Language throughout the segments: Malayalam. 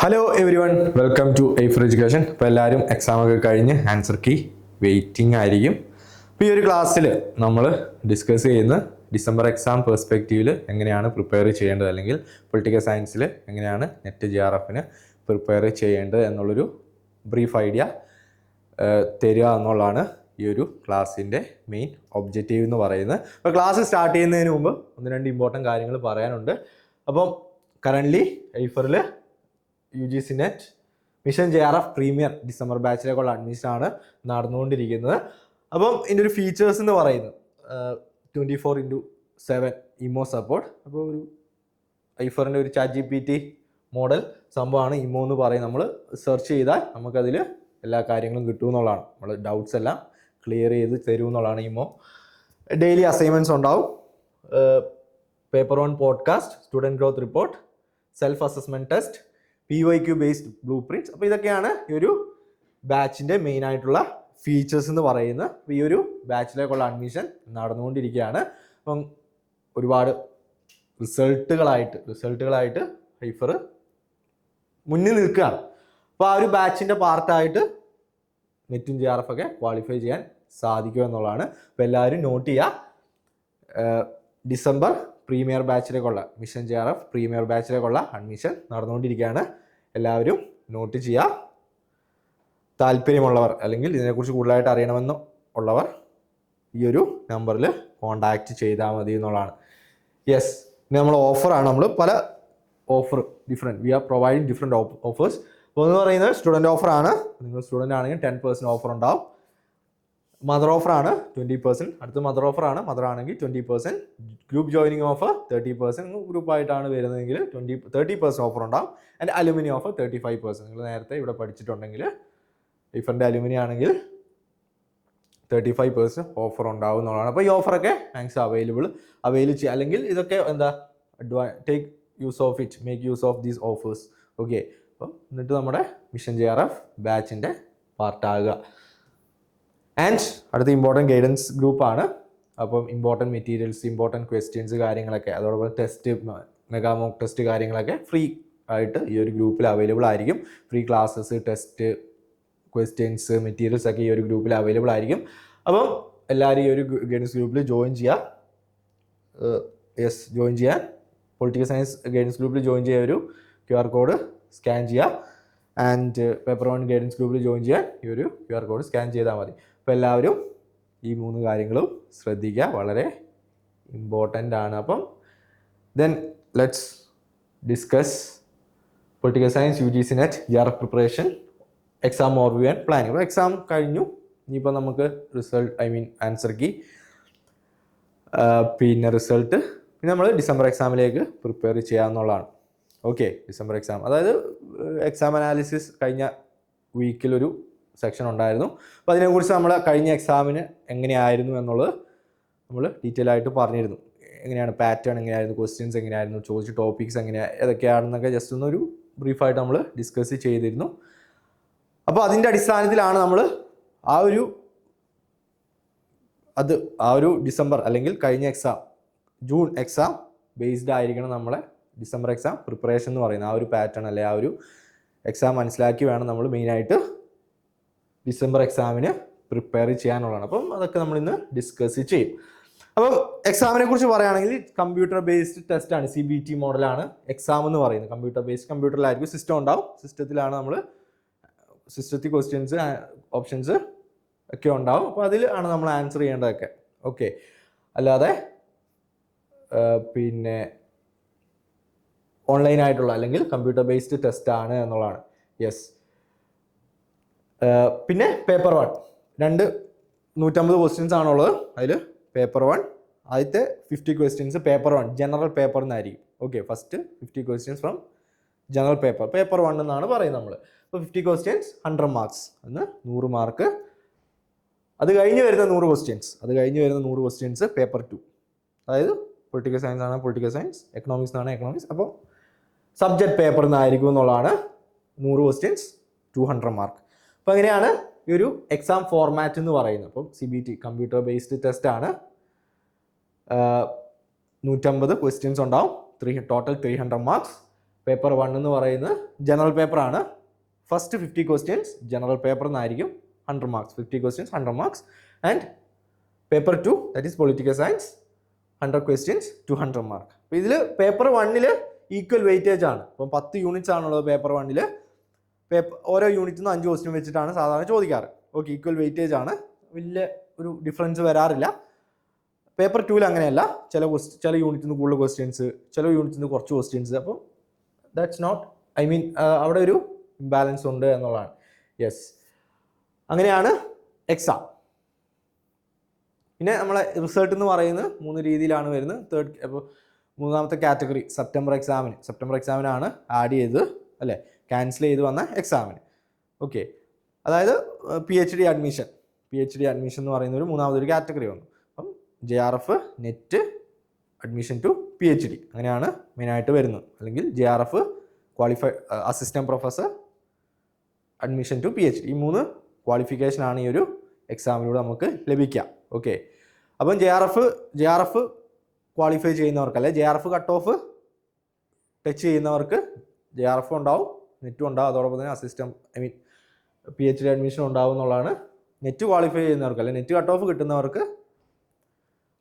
Hello everyone welcome to A four education അപ്പോൾ എല്ലാവരും എക്സാം ഒക്കെ കഴിഞ്ഞ് ആൻസർ കീ വെയിറ്റിംഗ് ആയിരിക്കും. അപ്പോൾ ഈ ഒരു ക്ലാസ്സിൽ നമ്മൾ ഡിസ്കസ് ചെയ്യുന്ന ഡിസംബർ എക്സാം പെർസ്പെക്റ്റീവിൽ എങ്ങനെയാണ് പ്രിപ്പയർ ചെയ്യേണ്ടത്? അല്ലെങ്കിൽ പൊളിറ്റിക്കൽ സയൻസിൽ എങ്ങനെയാണ് നെറ്റ് ജി ആർ എഫിന് പ്രിപ്പയർ ചെയ്യേണ്ടത് എന്നുള്ളൊരു ബ്രീഫ് ഐഡിയ തരിക എന്നുള്ളതാണ് ഈ ഒരു ക്ലാസ്സിന്റെ മെയിൻ ഒബ്ജക്റ്റീവ് എന്ന് പറയുന്നത്. അപ്പോൾ ക്ലാസ് സ്റ്റാർട്ട് ചെയ്യുന്നതിന് മുമ്പ് ഒന്ന് രണ്ട് ഇമ്പോർട്ടന്റ് കാര്യങ്ങൾ പറയാനുണ്ട്. അപ്പം currently ഐഫറിൽ U G C NET. Mission J R F premier December ബാച്ചിലേക്കുള്ള admission ആണ് നടന്നുകൊണ്ടിരിക്കുന്നത്. അപ്പം ഇതിന്റെ ഒരു ഫീച്ചേഴ്സ് എന്ന് പറയുന്നത് ട്വന്റി ഫോർ ഇന്റു സെവൻ ഇമോ സപ്പോർട്ട് അപ്പോൾ ഒരു ഐഫോറിന്റെ ഒരു chat G P T model സംഭവമാണ് ഇമോ എന്ന് പറയും നമ്മൾ സെർച്ച് ചെയ്താൽ നമുക്കതിൽ എല്ലാ കാര്യങ്ങളും കിട്ടും എന്നുള്ളതാണ്. നമ്മൾ ഡൗട്ട്സ് എല്ലാം ക്ലിയർ ചെയ്ത് തരും എന്നുള്ളതാണ് ഇമോ. ഡെയിലി അസൈൻമെന്റ്സ് ഉണ്ടാവും. Paper one podcast student growth report self assessment test P Y Q based blueprints അപ്പോൾ ഇതൊക്കെയാണ് ഈ ഒരു ബാച്ചിന്റെ മെയിൻ ആയിട്ടുള്ള ഫീച്ചേഴ്സ് എന്ന് പറയുന്നത് അപ്പോൾ ഈ ഒരു ബാച്ചിലേക്കുള്ള അഡ്മിഷൻ നടന്നുകൊണ്ടിരിക്കുകയാണ്. അപ്പം ഒരുപാട് റിസൾട്ടുകളായിട്ട് റിസൾട്ടുകളായിട്ട് ഹൈഫർ മുന്നിൽ നിൽക്കുകയാണ്. അപ്പോൾ ആ ഒരു ബാച്ചിന്റെ പാർട്ടായിട്ട് നെറ്റും ജി ആർ എഫ് ഒക്കെ ക്വാളിഫൈ ചെയ്യാൻ സാധിക്കുമെന്നുള്ളതാണ്. അപ്പോൾ എല്ലാവരും നോട്ട് ചെയ്യുക. December premier ബാച്ചിലേക്കുള്ള mission J R F premier ബാച്ചിലേക്കുള്ള admission നടന്നുകൊണ്ടിരിക്കുകയാണ്. എല്ലാവരും നോട്ട് ചെയ്യുക. താല്പര്യമുള്ളവർ അല്ലെങ്കിൽ ഇതിനെക്കുറിച്ച് കൂടുതലായിട്ട് അറിയണമെന്ന് ഉള്ളവർ ഈ ഒരു നമ്പറിൽ കോണ്ടാക്റ്റ് ചെയ്താൽ മതി എന്നുള്ളതാണ്. യെസ് ഇനി നമ്മൾ ഓഫറാണ് നമ്മൾ പല offer different we are providing different offers എന്ന് പറയുന്നത് സ്റ്റുഡന്റ് ഓഫറാണ് നിങ്ങൾ സ്റ്റുഡന്റ് ആണെങ്കിൽ ടെൻ പെർസെന്റ് ഓഫർ ഉണ്ടാവും. മദർ ഓഫർ ആണ് ട്വന്റി പെർസെന്റ് അടുത്ത മദർ ഓഫറാണ് മദർ ആണെങ്കിൽ twenty percent group joining offer thirty percent ഗ്രൂപ്പായിട്ടാണ് വരുന്നതെങ്കിൽ ട്വന്റി തേർട്ടി പെർസെന്റ് ഓഫർ ഉണ്ടാവും. And alumni offer thirty five percent നിങ്ങൾ നേരത്തെ ഇവിടെ പഠിച്ചിട്ടുണ്ടെങ്കിൽ ഡിഫറെന്റ് അലുമിനി ആണെങ്കിൽ തേർട്ടി ഫൈവ് പെർസെന്റ് ഓഫർ ഉണ്ടാവും എന്നുള്ളതാണ്. അപ്പോൾ ഈ ഓഫറൊക്കെ മാക്സിമം അവൈലബിൾ അവൈൽ ചെയ്യുക. അല്ലെങ്കിൽ ഇതൊക്കെ എന്താ advan take use of it make use of these offers okay അപ്പം എന്നിട്ട് നമ്മുടെ മിഷൻ ജെ ആർ എഫ് ബാച്ചിന്റെ പാർട്ടാകുക ആൻഡ് അടുത്ത ഇമ്പോർട്ടന്റ് ഗൈഡൻസ് ഗ്രൂപ്പാണ് അപ്പം ഇമ്പോർട്ടന്റ് മെറ്റീരിയൽസ് ഇമ്പോർട്ടന്റ് ക്വസ്റ്റ്യൻസ് കാര്യങ്ങളൊക്കെ അതോടൊപ്പം ടെസ്റ്റ് മെഗാമോക്ക് ടെസ്റ്റ് കാര്യങ്ങളൊക്കെ ഫ്രീ ആയിട്ട് ഈ ഒരു ഗ്രൂപ്പിൽ അവൈലബിൾ ആയിരിക്കും. Free classes test questions materials ഒക്കെ ഈ ഒരു ഗ്രൂപ്പിൽ അവൈലബിൾ ആയിരിക്കും. അപ്പം എല്ലാവരും ഈ ഒരു ഗൈഡൻസ് ഗ്രൂപ്പിൽ ജോയിൻ ചെയ്യുക. യെസ് ജോയിൻ ചെയ്യാൻ. പൊളിറ്റിക്കൽ സയൻസ് ഗൈഡൻസ് ഗ്രൂപ്പിൽ ജോയിൻ ചെയ്യാൻ ഒരു ക്യു ആർ കോഡ് സ്കാൻ ചെയ്യുക ആൻഡ് പേപ്പർ വൺ ഗൈഡൻസ് ഗ്രൂപ്പിൽ ജോയിൻ ചെയ്യാൻ ഈ ഒരു ക്യു ആർ കോഡ് സ്കാൻ ചെയ്താൽ മതി. അപ്പോൾ എല്ലാവരും ഈ മൂന്ന് കാര്യങ്ങളും ശ്രദ്ധിക്കുക. വളരെ ഇമ്പോർട്ടന്റ് ആണ്. അപ്പം then let's discuss political science U G C NET J R F preparation exam overview and planning അപ്പോൾ എക്സാം കഴിഞ്ഞു. ഇനിയിപ്പോൾ നമുക്ക് result I mean answer key പിന്നെ റിസൾട്ട് പിന്നെ നമ്മൾ ഡിസംബർ എക്സാമിലേക്ക് പ്രിപ്പയർ ചെയ്യാമെന്നുള്ളതാണ് ഓക്കെ ഡിസംബർ എക്സാം അതായത് എക്സാം അനാലിസിസ് കഴിഞ്ഞ വീക്കിലൊരു സെക്ഷൻ ഉണ്ടായിരുന്നു. അപ്പോൾ അതിനെക്കുറിച്ച് നമ്മൾ കഴിഞ്ഞ എക്സാമിന് എങ്ങനെയായിരുന്നു എന്നുള്ളത് നമ്മൾ ഡീറ്റെയിൽ ആയിട്ട് പറഞ്ഞിരുന്നു. എങ്ങനെയാണ് പാറ്റേൺ എങ്ങനെയായിരുന്നു ക്വസ്റ്റ്യൻസ് എങ്ങനെയായിരുന്നു ചോദിച്ച ടോപ്പിക്സ് എങ്ങനെയാണ് ഏതൊക്കെയാണെന്നൊക്കെ ജസ്റ്റ് ഒന്നൊരു ബ്രീഫായിട്ട് നമ്മൾ ഡിസ്കസ് ചെയ്തിരുന്നു. അപ്പോൾ അതിന്റെ അടിസ്ഥാനത്തിലാണ് നമ്മൾ ആ ഒരു അത് ആ ഒരു ഡിസംബർ അല്ലെങ്കിൽ കഴിഞ്ഞ എക്സാം ജൂൺ എക്സാം ബേസ്ഡ് ആയിരിക്കണം നമ്മളെ ഡിസംബർ എക്സാം പ്രിപ്പറേഷൻ എന്ന് പറയുന്നത്. ആ ഒരു പാറ്റേൺ അല്ലെ ആ ഒരു എക്സാം മനസ്സിലാക്കി വേണം നമ്മൾ മെയിനായിട്ട് ഡിസംബർ എക്സാമിന് പ്രിപ്പയർ ചെയ്യാനുള്ളതാണ്. അപ്പം അതൊക്കെ നമ്മൾ ഇന്ന് ഡിസ്കസ് ചെയ്യും. അപ്പം എക്സാമിനെ കുറിച്ച് പറയുകയാണെങ്കിൽ കമ്പ്യൂട്ടർ ബേസ്ഡ് ടെസ്റ്റ് ആണ് സി ബി ടി മോഡലാണ് എക്സാം എന്ന് പറയുന്നത്. കമ്പ്യൂട്ടർ ബേസ്ഡ് കമ്പ്യൂട്ടറിലായിരിക്കും സിസ്റ്റം ഉണ്ടാവും. സിസ്റ്റത്തിലാണ് നമ്മൾ സിസ്റ്റത്തിൽ ക്വസ്റ്റ്യൻസ് ഓപ്ഷൻസ് ഒക്കെ ഉണ്ടാവും. അപ്പോൾ അതിൽ ആണ് നമ്മൾ ആൻസർ ചെയ്യേണ്ടതൊക്കെ. ഓക്കെ അല്ലാതെ പിന്നെ ഓൺലൈൻ ആയിട്ടുള്ള അല്ലെങ്കിൽ കമ്പ്യൂട്ടർ ബേസ്ഡ് ടെസ്റ്റ് ആണ് എന്നുള്ളതാണ്. യെസ് പിന്നെ പേപ്പർ വൺ രണ്ട് നൂറ്റമ്പത് ക്വസ്റ്റ്യൻസ് ആണുള്ളത്. അതിൽ പേപ്പർ വൺ ആദ്യത്തെ fifty questions paper one general paper എന്നായിരിക്കും okay first fifty questions from general paper paper one എന്നാണ് പറയുന്നത് നമ്മൾ അപ്പോൾ ഫിഫ്റ്റി ക്വസ്റ്റ്യൻസ് ഹൺഡ്രഡ് മാർക്സ് എന്ന് നൂറ് മാർക്ക് അത് കഴിഞ്ഞ് വരുന്ന നൂറ് ക്വസ്റ്റ്യൻസ് അത് കഴിഞ്ഞ് വരുന്ന നൂറ് ക്വസ്റ്റ്യൻസ് പേപ്പർ ടു അതായത് പൊളിറ്റിക്കൽ സയൻസ് ആണ് പൊളിറ്റിക്കൽ സയൻസ് എക്കണോമിക്സ് ആണ് എക്കണോമിക്സ് അപ്പോൾ സബ്ജക്ട് പേപ്പർ നിന്നായിരിക്കും എന്നുള്ളതാണ് നൂറ് ക്വസ്റ്റ്യൻസ് ടു ഹൺഡ്രഡ് മാർക്ക് അപ്പോൾ അങ്ങനെയാണ് ഈ ഒരു എക്സാം ഫോർമാറ്റ് എന്ന് പറയുന്നത്. അപ്പം C B T computer based test ആണ്. നൂറ്റമ്പത് ക്വസ്റ്റ്യൻസ് ഉണ്ടാവും. Three total three hundred marks paper one എന്ന് പറയുന്നത് ജനറൽ പേപ്പറാണ് first fifty questions general paper എന്നായിരിക്കും hundred marks fifty questions hundred marks and paper two that is political science hundred questions two hundred mark അപ്പോൾ ഇതിൽ പേപ്പർ വണ്ണിൽ ഈക്വൽ വെയിറ്റേജ് ആണ്. അപ്പം പത്ത് യൂണിറ്റ്സ് ആണുള്ളത് പേപ്പർ വണ്ണിൽ പേപ്പർ ഓരോ യൂണിറ്റിൽ നിന്ന് അഞ്ച് ക്വസ്റ്റ്യൻ വെച്ചിട്ടാണ് സാധാരണ ചോദിക്കാറ്. ഓക്കെ ഈക്വൽ വെയിറ്റേജ് ആണ്. വലിയ ഒരു ഡിഫറൻസ് വരാറില്ല. പേപ്പർ ടൂവിൽ അങ്ങനെയല്ല. ചില ക്വസ്റ്റ് ചില യൂണിറ്റിൽ നിന്ന് കൂടുതൽ ക്വസ്റ്റ്യൻസ് ചില യൂണിറ്റിൽ നിന്ന് കുറച്ച് ക്വസ്റ്റ്യൻസ് അപ്പം ദാറ്റ്സ് നോട്ട് ഐ മീൻ അവിടെ ഒരു ഇംബാലൻസ് ഉണ്ട് എന്നുള്ളതാണ്. യെസ് അങ്ങനെയാണ് എക്സാം പിന്നെ നമ്മളെ റിസൾട്ട് എന്ന് പറയുന്നത് മൂന്ന് രീതിയിലാണ് വരുന്നത്. തേർഡ് അപ്പോൾ മൂന്നാമത്തെ കാറ്റഗറി സെപ്റ്റംബർ എക്സാമിന് സെപ്റ്റംബർ എക്സാമിനാണ് ആഡ് ചെയ്തത് അല്ലേ? ക്യാൻസൽ ചെയ്ത് വന്ന എക്സാമിന് ഓക്കെ അതായത് P H D admission P H D admission എന്ന് പറയുന്ന ഒരു മൂന്നാമതൊരു കാറ്റഗറി വന്നു. അപ്പം J R F NET admission to P H D അങ്ങനെയാണ് മെയിനായിട്ട് വരുന്നത്. അല്ലെങ്കിൽ J R F qualify assistant professor admission to P H D ഈ മൂന്ന് ക്വാളിഫിക്കേഷനാണ് ഈ ഒരു എക്സാമിലൂടെ നമുക്ക് ലഭിക്കുക. ഓക്കെ അപ്പം J R F J R F qualify ചെയ്യുന്നവർക്ക് അല്ലെ J R F cut off touch ചെയ്യുന്നവർക്ക് ജെ ആർ എഫ് ഉണ്ടാവും. നെറ്റും ഉണ്ടാവും. അതോടൊപ്പം തന്നെ assistant I mean P H D admission ഉണ്ടാവും എന്നുള്ളതാണ് നെറ്റ് ക്വാളിഫൈ ചെയ്യുന്നവർക്ക് അല്ലെങ്കിൽ NET cut off കിട്ടുന്നവർക്ക്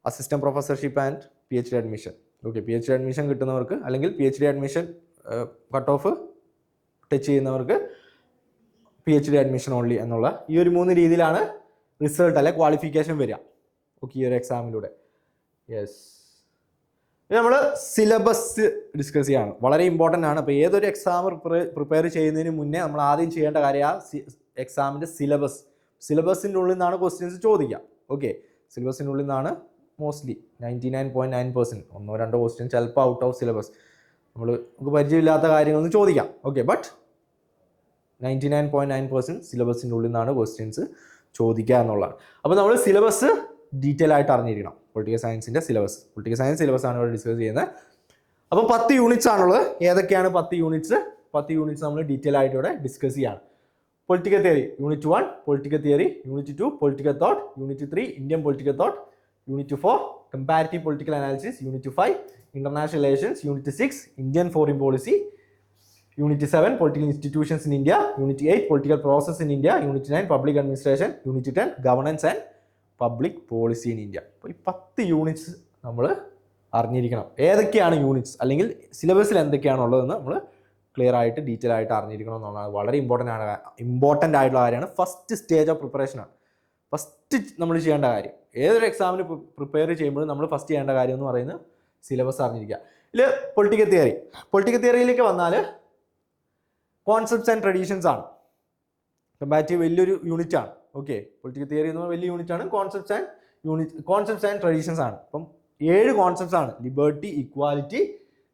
assistant professorship and P H D admission okay P H D admission കിട്ടുന്നവർക്ക് അല്ലെങ്കിൽ P H D admission cut off touch ചെയ്യുന്നവർക്ക് P H D admission only എന്നുള്ള ഈ ഒരു മൂന്ന് രീതിയിലാണ് റിസൾട്ട് അല്ലെ ക്വാളിഫിക്കേഷൻ വരിക. ഓക്കെ ഈ ഒരു എക്സാമിലൂടെ യെസ് നമ്മൾ സിലബസ് ഡിസ്കസ് ചെയ്യാണ്. വളരെ ഇമ്പോർട്ടന്റ് ആണ്. അപ്പോൾ ഏതൊരു എക്സാം പ്രിപ്പയർ ചെയ്യുന്നതിന് മുന്നേ നമ്മൾ ആദ്യം ചെയ്യേണ്ട കാര്യം ആ എക്സാമിന്റെ സിലബസ് സിലബസിന്റെ ഉള്ളിൽ നിന്നാണ് ക്വസ്റ്റ്യൻസ് ചോദിക്കുക. ഓക്കെ സിലബസിന്റെ ഉള്ളിൽ നിന്നാണ് mostly ninety nine point nine percent ഒന്നോ രണ്ടോ ക്വസ്റ്റ്യൻ ചിലപ്പോൾ ഔട്ട് ഓഫ് സിലബസ് നമ്മൾ നമുക്ക് പരിചയമില്ലാത്ത കാര്യങ്ങളൊന്നും ചോദിക്കാം. Okay but ninety nine point nine percent സിലബസിന്റെ ഉള്ളിൽ നിന്നാണ് ക്വസ്റ്റ്യൻസ് ചോദിക്കുക എന്നുള്ളതാണ്. അപ്പോൾ നമ്മൾ സിലബസ് ഡീറ്റെയിൽ ആയിട്ട് അറിഞ്ഞിരിക്കണം. പൊളിറ്റിക്കൽ സയൻസിന്റെ സിലബസ് പൊളിറ്റിക്കൽ സയൻസ് സിലബസ് ആണ് ഇവിടെ ഡിസ്കസ് ചെയ്യുന്നത്. അപ്പോൾ പത്ത് യൂണിറ്റ്സ് ആണുള്ളത്. ഏതൊക്കെയാണ് പത്ത് യൂണിറ്റ്സ് പത്ത് യൂണിറ്റ്സ് നമ്മൾ ഡീറ്റെയിൽ ആയിട്ട് ഇവിടെ ഡിസ്കസ് ചെയ്യാണ്. Political theory unit one political theory unit two political thought unit three Indian political thought unit four comparative political analysis unit five international relations unit six Indian foreign policy unit seven political institutions in India unit eight political process in India unit nine public administration unit ten governance and public policy in India അപ്പോൾ ഈ പത്ത് യൂണിറ്റ്സ് നമ്മൾ അറിഞ്ഞിരിക്കണം. ഏതൊക്കെയാണ് യൂണിറ്റ്സ് അല്ലെങ്കിൽ സിലബസിൽ എന്തൊക്കെയാണുള്ളതെന്ന് നമ്മൾ ക്ലിയർ ആയിട്ട് ഡീറ്റെയിൽ ആയിട്ട് അറിഞ്ഞിരിക്കണം എന്നുള്ളതാണ്. വളരെ ഇമ്പോർട്ടന്റ് ആണ്. ഇമ്പോർട്ടന്റ് ആയിട്ടുള്ള കാര്യമാണ്. ഫസ്റ്റ് സ്റ്റേജ് ഓഫ് പ്രിപ്പറേഷനാണ് ഫസ്റ്റ് നമ്മൾ ചെയ്യേണ്ട കാര്യം. ഏതൊരു എക്സാമിന് പ്രിപ്പയർ ചെയ്യുമ്പോഴും നമ്മൾ ഫസ്റ്റ് ചെയ്യേണ്ട കാര്യം എന്ന് പറയുന്നത് സിലബസ് അറിഞ്ഞിരിക്കുക. ഇതിൽ പൊളിറ്റിക്കൽ തിയറി പൊളിറ്റിക്കൽ തിയറിയിലേക്ക് വന്നാൽ കോൺസെപ്റ്റ്സ് ആൻഡ് ട്രഡീഷൻസ് ആണ്. കമ്പാറ്റീവ് വലിയൊരു യൂണിറ്റ് ആണ്. ഓക്കെ പൊളിറ്റിക്കൽ തിയറി എന്ന് പറഞ്ഞാൽ വലിയ യൂണിറ്റ് ആണ്. Concepts and unit concepts and traditions ആണ്. അപ്പം ഏഴ് കോൺസെപ്റ്റ്സ് ആണ്. Liberty equality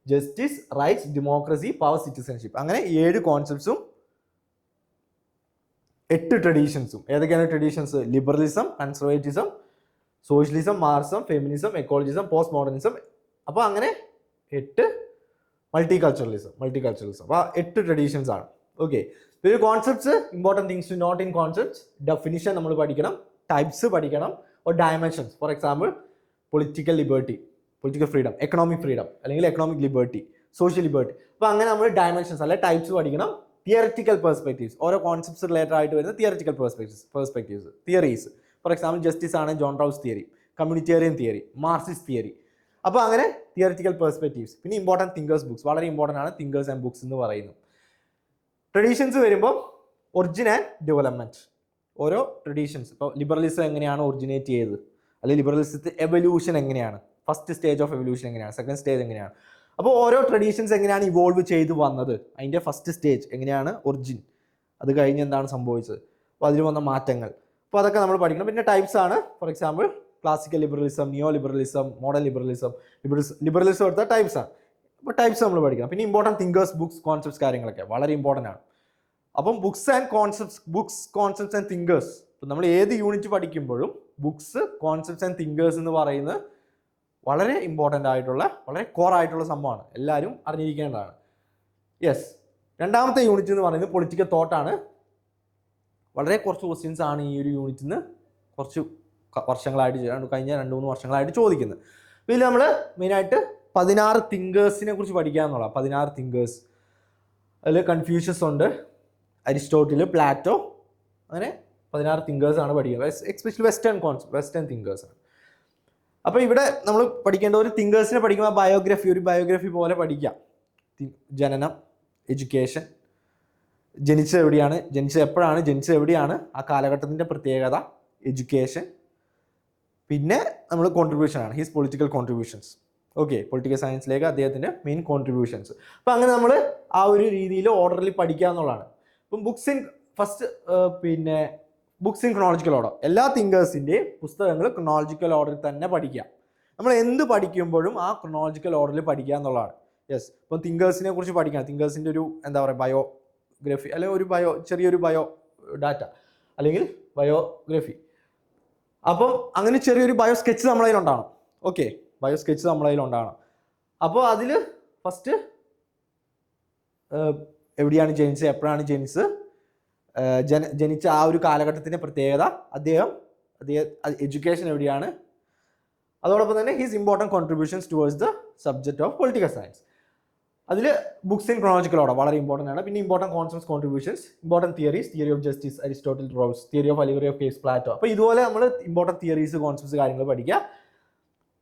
justice rights democracy power citizenship അങ്ങനെ ഏഴ് കോൺസെപ്റ്റ്സും എട്ട് ട്രഡീഷൻസും ഏതൊക്കെയാണ് traditions liberalism conservatism socialism Marxism feminism ecologism postmodernism അപ്പോൾ അങ്ങനെ എട്ട് മൾട്ടി കൾച്ചറലിസം മൾട്ടി കൾച്ചറലിസം അപ്പോൾ എട്ട് ട്രഡീഷൻസ് ആണ്. ഓക്കെ ഒരു concepts important things to note in concepts definition നമ്മൾ പഠിക്കണം. ടൈപ്സ് പഠിക്കണം. Or dimensions for example political liberty political freedom economic freedom അല്ലെങ്കിൽ എക്കണോമിക് ലിബർട്ടി സോഷ്യൽ ലിബർട്ടി അപ്പോൾ അങ്ങനെ നമ്മൾ ഡയമെൻഷൻസ് അല്ലെ ടൈപ്സ് പഠിക്കണം. തിയറിറ്റിക്കൽ പെർസ്പെക്റ്റീവ്സ് ഓരോ കോൺസെപ്റ്റ്സ് റിലേറ്റഡ് ആയിട്ട് വരുന്ന theoretical perspectives perspectives theories for example justice ആണ് John Rawls theory communitarian theory Marxist theory അപ്പോൾ അങ്ങനെ തിയറിറ്റിക്കൽ പെർസ്പെക്റ്റീവ്സ് പിന്നെ ഇമ്പോർട്ടന്റ് തിങ്കേഴ്സ് ബുക്സ് വളരെ ഇമ്പോർട്ടന്റ് ആണ് തിങ്കേഴ്സ് ആൻഡ് ബുക്സ് എന്ന് പറയുന്നത്. ട്രഡീഷൻസ് വരുമ്പോൾ ഒറിജിൻ ആൻഡ് ഡെവലപ്മെന്റ് ഓരോ ട്രഡീഷൻസ് ഇപ്പോൾ ലിബറലിസം എങ്ങനെയാണ് ഒറിജിനേറ്റ് ചെയ്തത്? അല്ലെങ്കിൽ ലിബറലിസത്തെ എവല്യൂഷൻ എങ്ങനെയാണ്? ഫസ്റ്റ് സ്റ്റേജ് ഓഫ് എവല്യൂഷൻ എങ്ങനെയാണ്? സെക്കൻഡ് സ്റ്റേജ് എങ്ങനെയാണ്? അപ്പോൾ ഓരോ ട്രഡീഷൻസ് എങ്ങനെയാണ് ഇവോൾവ് ചെയ്ത് വന്നത്? അതിന്റെ ഫസ്റ്റ് സ്റ്റേജ് എങ്ങനെയാണ് ഒറിജിൻ അത് കഴിഞ്ഞ് എന്താണ് സംഭവിച്ചത്? അപ്പോൾ അതിൽ വന്ന മാറ്റങ്ങൾ. അപ്പോൾ അതൊക്കെ നമ്മൾ പഠിക്കണം. പിന്നെ ടൈപ്സ് ആണ്. For example classical liberalism neo liberalism model liberalism liberalism liberalism എടുത്ത ടൈപ്സ് ആണ്. അപ്പോൾ ടൈപ്സ് നമ്മൾ പഠിക്കണം. പിന്നെ ഇമ്പോർട്ടന്റ് തിങ്കേഴ്സ് ബുക്സ് കോൺസെപ്റ്റ്സ് കാര്യങ്ങളൊക്കെ വളരെ ഇമ്പോർട്ടന്റ് ആണ്. അപ്പം books and concepts books concepts and thinkers ഇപ്പം നമ്മൾ ഏത് യൂണിറ്റ് പഠിക്കുമ്പോഴും ബുക്സ് കോൺസെപ്റ്റ്സ് ആൻഡ് തിങ്കേഴ്സ് എന്ന് പറയുന്നത് വളരെ ഇമ്പോർട്ടന്റ് ആയിട്ടുള്ള വളരെ കോർ ആയിട്ടുള്ള സംഭവമാണ്. എല്ലാവരും അറിഞ്ഞിരിക്കേണ്ടതാണ്. യെസ് രണ്ടാമത്തെ യൂണിറ്റ് എന്ന് പറയുന്നത് പൊളിറ്റിക്കൽ തോട്ടാണ് വളരെ കുറച്ച് ക്വസ്റ്റ്യൻസ് ആണ് ഈ ഒരു യൂണിറ്റിൽ നിന്ന് കുറച്ച് വർഷങ്ങളായിട്ട് കഴിഞ്ഞ രണ്ട് മൂന്ന് വർഷങ്ങളായിട്ട് ചോദിക്കുന്നത്. ഇതിൽ നമ്മൾ മെയിനായിട്ട് പതിനാറ് തിങ്കേഴ്സിനെ കുറിച്ച് പഠിക്കുക എന്നുള്ള പതിനാറ് തിങ്കേഴ്സ് അതിൽ കൺഫ്യൂഷ്യസ് ഉണ്ട് അരിസ്റ്റോട്ടിൽ പ്ലാറ്റോ അങ്ങനെ പതിനാറ് തിങ്കേഴ്സ് ആണ് പഠിക്കുന്നത് especially western concept western thinkers ആണ്. അപ്പോൾ ഇവിടെ നമ്മൾ പഠിക്കേണ്ട ഒരു തിങ്കേഴ്സിനെ പഠിക്കുമ്പോൾ ബയോഗ്രഫി ഒരു ബയോഗ്രഫി പോലെ പഠിക്കാം. ജനനം എഡ്യൂക്കേഷൻ ജനിച്ചത് എവിടെയാണ് ജനിച്ചത് എപ്പോഴാണ് ജനിച്ചത് എവിടെയാണ് ആ കാലഘട്ടത്തിന്റെ പ്രത്യേകത എഡ്യൂക്കേഷൻ പിന്നെ നമ്മൾ കോൺട്രിബ്യൂഷനാണ് his political contributions okay political സയൻസിലേക്ക് അദ്ദേഹത്തിന്റെ മെയിൻ കോൺട്രിബ്യൂഷൻസ് അപ്പം അങ്ങനെ നമ്മൾ ആ ഒരു രീതിയിൽ ഓർഡറിൽ പഠിക്കുക എന്നുള്ളതാണ്. ഇപ്പം ബുക്സ് ഇൻ ഫസ്റ്റ് പിന്നെ ബുക്സ് ഇൻ ക്രോണോളജിക്കൽ ഓർഡർ എല്ലാ തിങ്കേഴ്സിന്റെയും പുസ്തകങ്ങൾ ക്രോണോളജിക്കൽ ഓർഡറിൽ തന്നെ പഠിക്കുക നമ്മൾ എന്ത് പഠിക്കുമ്പോഴും ആ ക്രോണോളജിക്കൽ ഓർഡറിൽ പഠിക്കുക എന്നുള്ളതാണ്. യെസ് ഇപ്പം തിങ്കേഴ്സിനെ കുറിച്ച് പഠിക്കണം തിങ്കേഴ്സിന്റെ ഒരു എന്താ പറയുക ബയോഗ്രഫി അല്ലെങ്കിൽ ഒരു ബയോ ചെറിയൊരു ബയോ ഡാറ്റ അല്ലെങ്കിൽ ബയോഗ്രഫി അപ്പം അങ്ങനെ ചെറിയൊരു ബയോ സ്കെച്ച് നമ്മളതിലുണ്ടാവണം ഓക്കെ ബയോ സ്കെച്ച് നമ്മളെ ഉണ്ടാവണം. അപ്പോൾ അതിൽ ഫസ്റ്റ് എവിടെയാണ് ജനിച്ചത്? എപ്പോഴാണ് ജനിച്ചത്? ഏഹ് ജന ജനിച്ച ആ ഒരു കാലഘട്ടത്തിന്റെ പ്രത്യേകത അദ്ദേഹം അദ്ദേഹം എഡ്യൂക്കേഷൻ എവിടെയാണ്? അതോടൊപ്പം തന്നെ his important contributions towards the subject of political science അതിൽ ബുക്സ് ഇൻ ക്രോണോളജിക്കൽ ഓർഡർ വളരെ ഇമ്പോർട്ടന്റ് ആണ്. പിന്നെ important concepts contributions important theories theory of justice Aristotle Rawls theory of allegory of cave Plato അപ്പോൾ ഇതുപോലെ നമ്മൾ ഇമ്പോർട്ടന്റ് തിയറീസ് കോൺസെപ്റ്റ്സ് കാര്യങ്ങൾ പഠിക്കുക.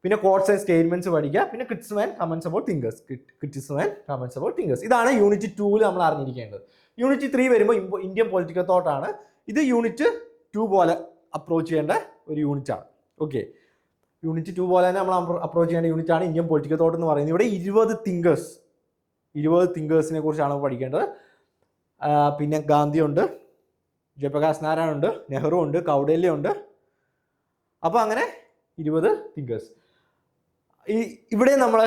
പിന്നെ കോഡ്സ് ആൻഡ് സ്റ്റേറ്റ്മെന്റ്സ് പഠിക്കുക. പിന്നെ crits and comments about thinkers criticism and comments about thinkers ഇതാണ് യൂണിറ്റ് ടൂവിൽ നമ്മൾ അറിഞ്ഞിരിക്കേണ്ടത്. യൂണിറ്റ് ത്രീ വരുമ്പോൾ ഇന്ത്യൻ പൊളിറ്റിക്കൽ തോട്ടാണ് ഇത് യൂണിറ്റ് ടു പോലെ അപ്രോച്ച് ചെയ്യേണ്ട ഒരു യൂണിറ്റ് ആണ്. ഓക്കെ യൂണിറ്റ് ടു പോലെ തന്നെ നമ്മൾ അപ്രോച്ച് ചെയ്യേണ്ട യൂണിറ്റ് ആണ് ഇന്ത്യൻ പൊളിറ്റിക്കൽ തോട്ട് എന്ന് പറയുന്നത്. ഇവിടെ ഇരുപത് തിങ്കേഴ്സ് ഇരുപത് തിങ്കേഴ്സിനെ കുറിച്ചാണ് പഠിക്കേണ്ടത്. പിന്നെ ഗാന്ധിയുണ്ട് ജയപ്രകാശ് നാരായണുണ്ട് നെഹ്റു ഉണ്ട് കൗഡല്യ ഉണ്ട്. അപ്പോൾ അങ്ങനെ ഇരുപത് തിങ്കേഴ്സ് ഈ ഇവിടെ നമ്മൾ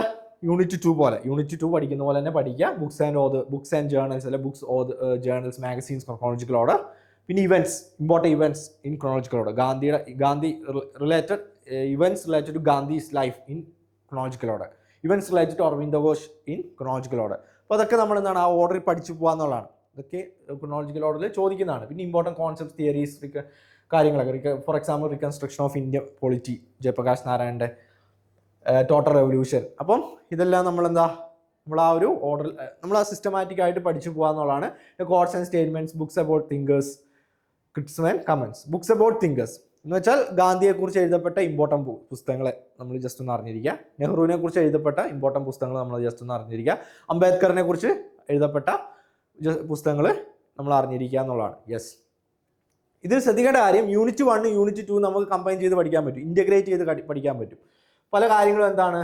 യൂണിറ്റ് ടു പോലെ യൂണിറ്റ് ടു പഠിക്കുന്ന പോലെ തന്നെ പഠിക്കുക books and author books and journals അല്ലെ books author journals magazines chronological order പിന്നെ events important events in chronological order ഗാന്ധിയുടെ Gandhi related events related to Gandhi's life in chronological order events related to Aurobindo Ghosh in chronological order അപ്പോൾ അതൊക്കെ നമ്മൾ എന്താണ് ആ ഓർഡറിൽ പഠിച്ചു പോകാന്നുള്ളതാണ് ഇതൊക്കെ ക്രോണോളജിക്കൽ ഓർഡറിൽ ചോദിക്കുന്നതാണ്. പിന്നെ ഇമ്പോർട്ടന്റ് കോൺസെപ്റ്റ് തിയറീസ് കാര്യങ്ങളൊക്കെ for example reconstruction of India polity Jayaprakash നാരായണന്റെ ടോട്ടൽ റെവല്യൂഷൻ അപ്പം ഇതെല്ലാം നമ്മളെന്താ? നമ്മൾ ആ ഒരു ഓർഡർ നമ്മൾ ആ സിസ്റ്റമാറ്റിക് ആയിട്ട് പഠിച്ചു പോകാന്നുള്ളതാണ് codes and statements books about thinkers crits and comments books about thinkers എന്ന് വെച്ചാൽ ഗാന്ധിയെക്കുറിച്ച് എഴുതപ്പെട്ട ഇമ്പോർട്ടന്റ് പുസ്തകങ്ങളെ നമ്മൾ ജസ്റ്റ് ഒന്ന് അറിഞ്ഞിരിക്കുക നെഹ്റുവിനെ കുറിച്ച് എഴുതപ്പെട്ട ഇമ്പോർട്ടന്റ് പുസ്തകങ്ങൾ നമ്മൾ ജസ്റ്റ് ഒന്ന് അറിഞ്ഞിരിക്കുക അംബേദ്കറിനെ കുറിച്ച് എഴുതപ്പെട്ട പുസ്തകങ്ങൾ നമ്മൾ അറിഞ്ഞിരിക്കുക എന്നുള്ളതാണ്. യെസ് ഇതിൽ ശ്രദ്ധിക്കേണ്ട കാര്യം യൂണിറ്റ് വൺ യൂണിറ്റ് ടു നമുക്ക് കമ്പൈൻ ചെയ്ത് പഠിക്കാൻ പറ്റും. ഇന്റഗ്രേറ്റ് ചെയ്ത് പഠിക്കാൻ പറ്റും. പല കാര്യങ്ങളും എന്താണ്?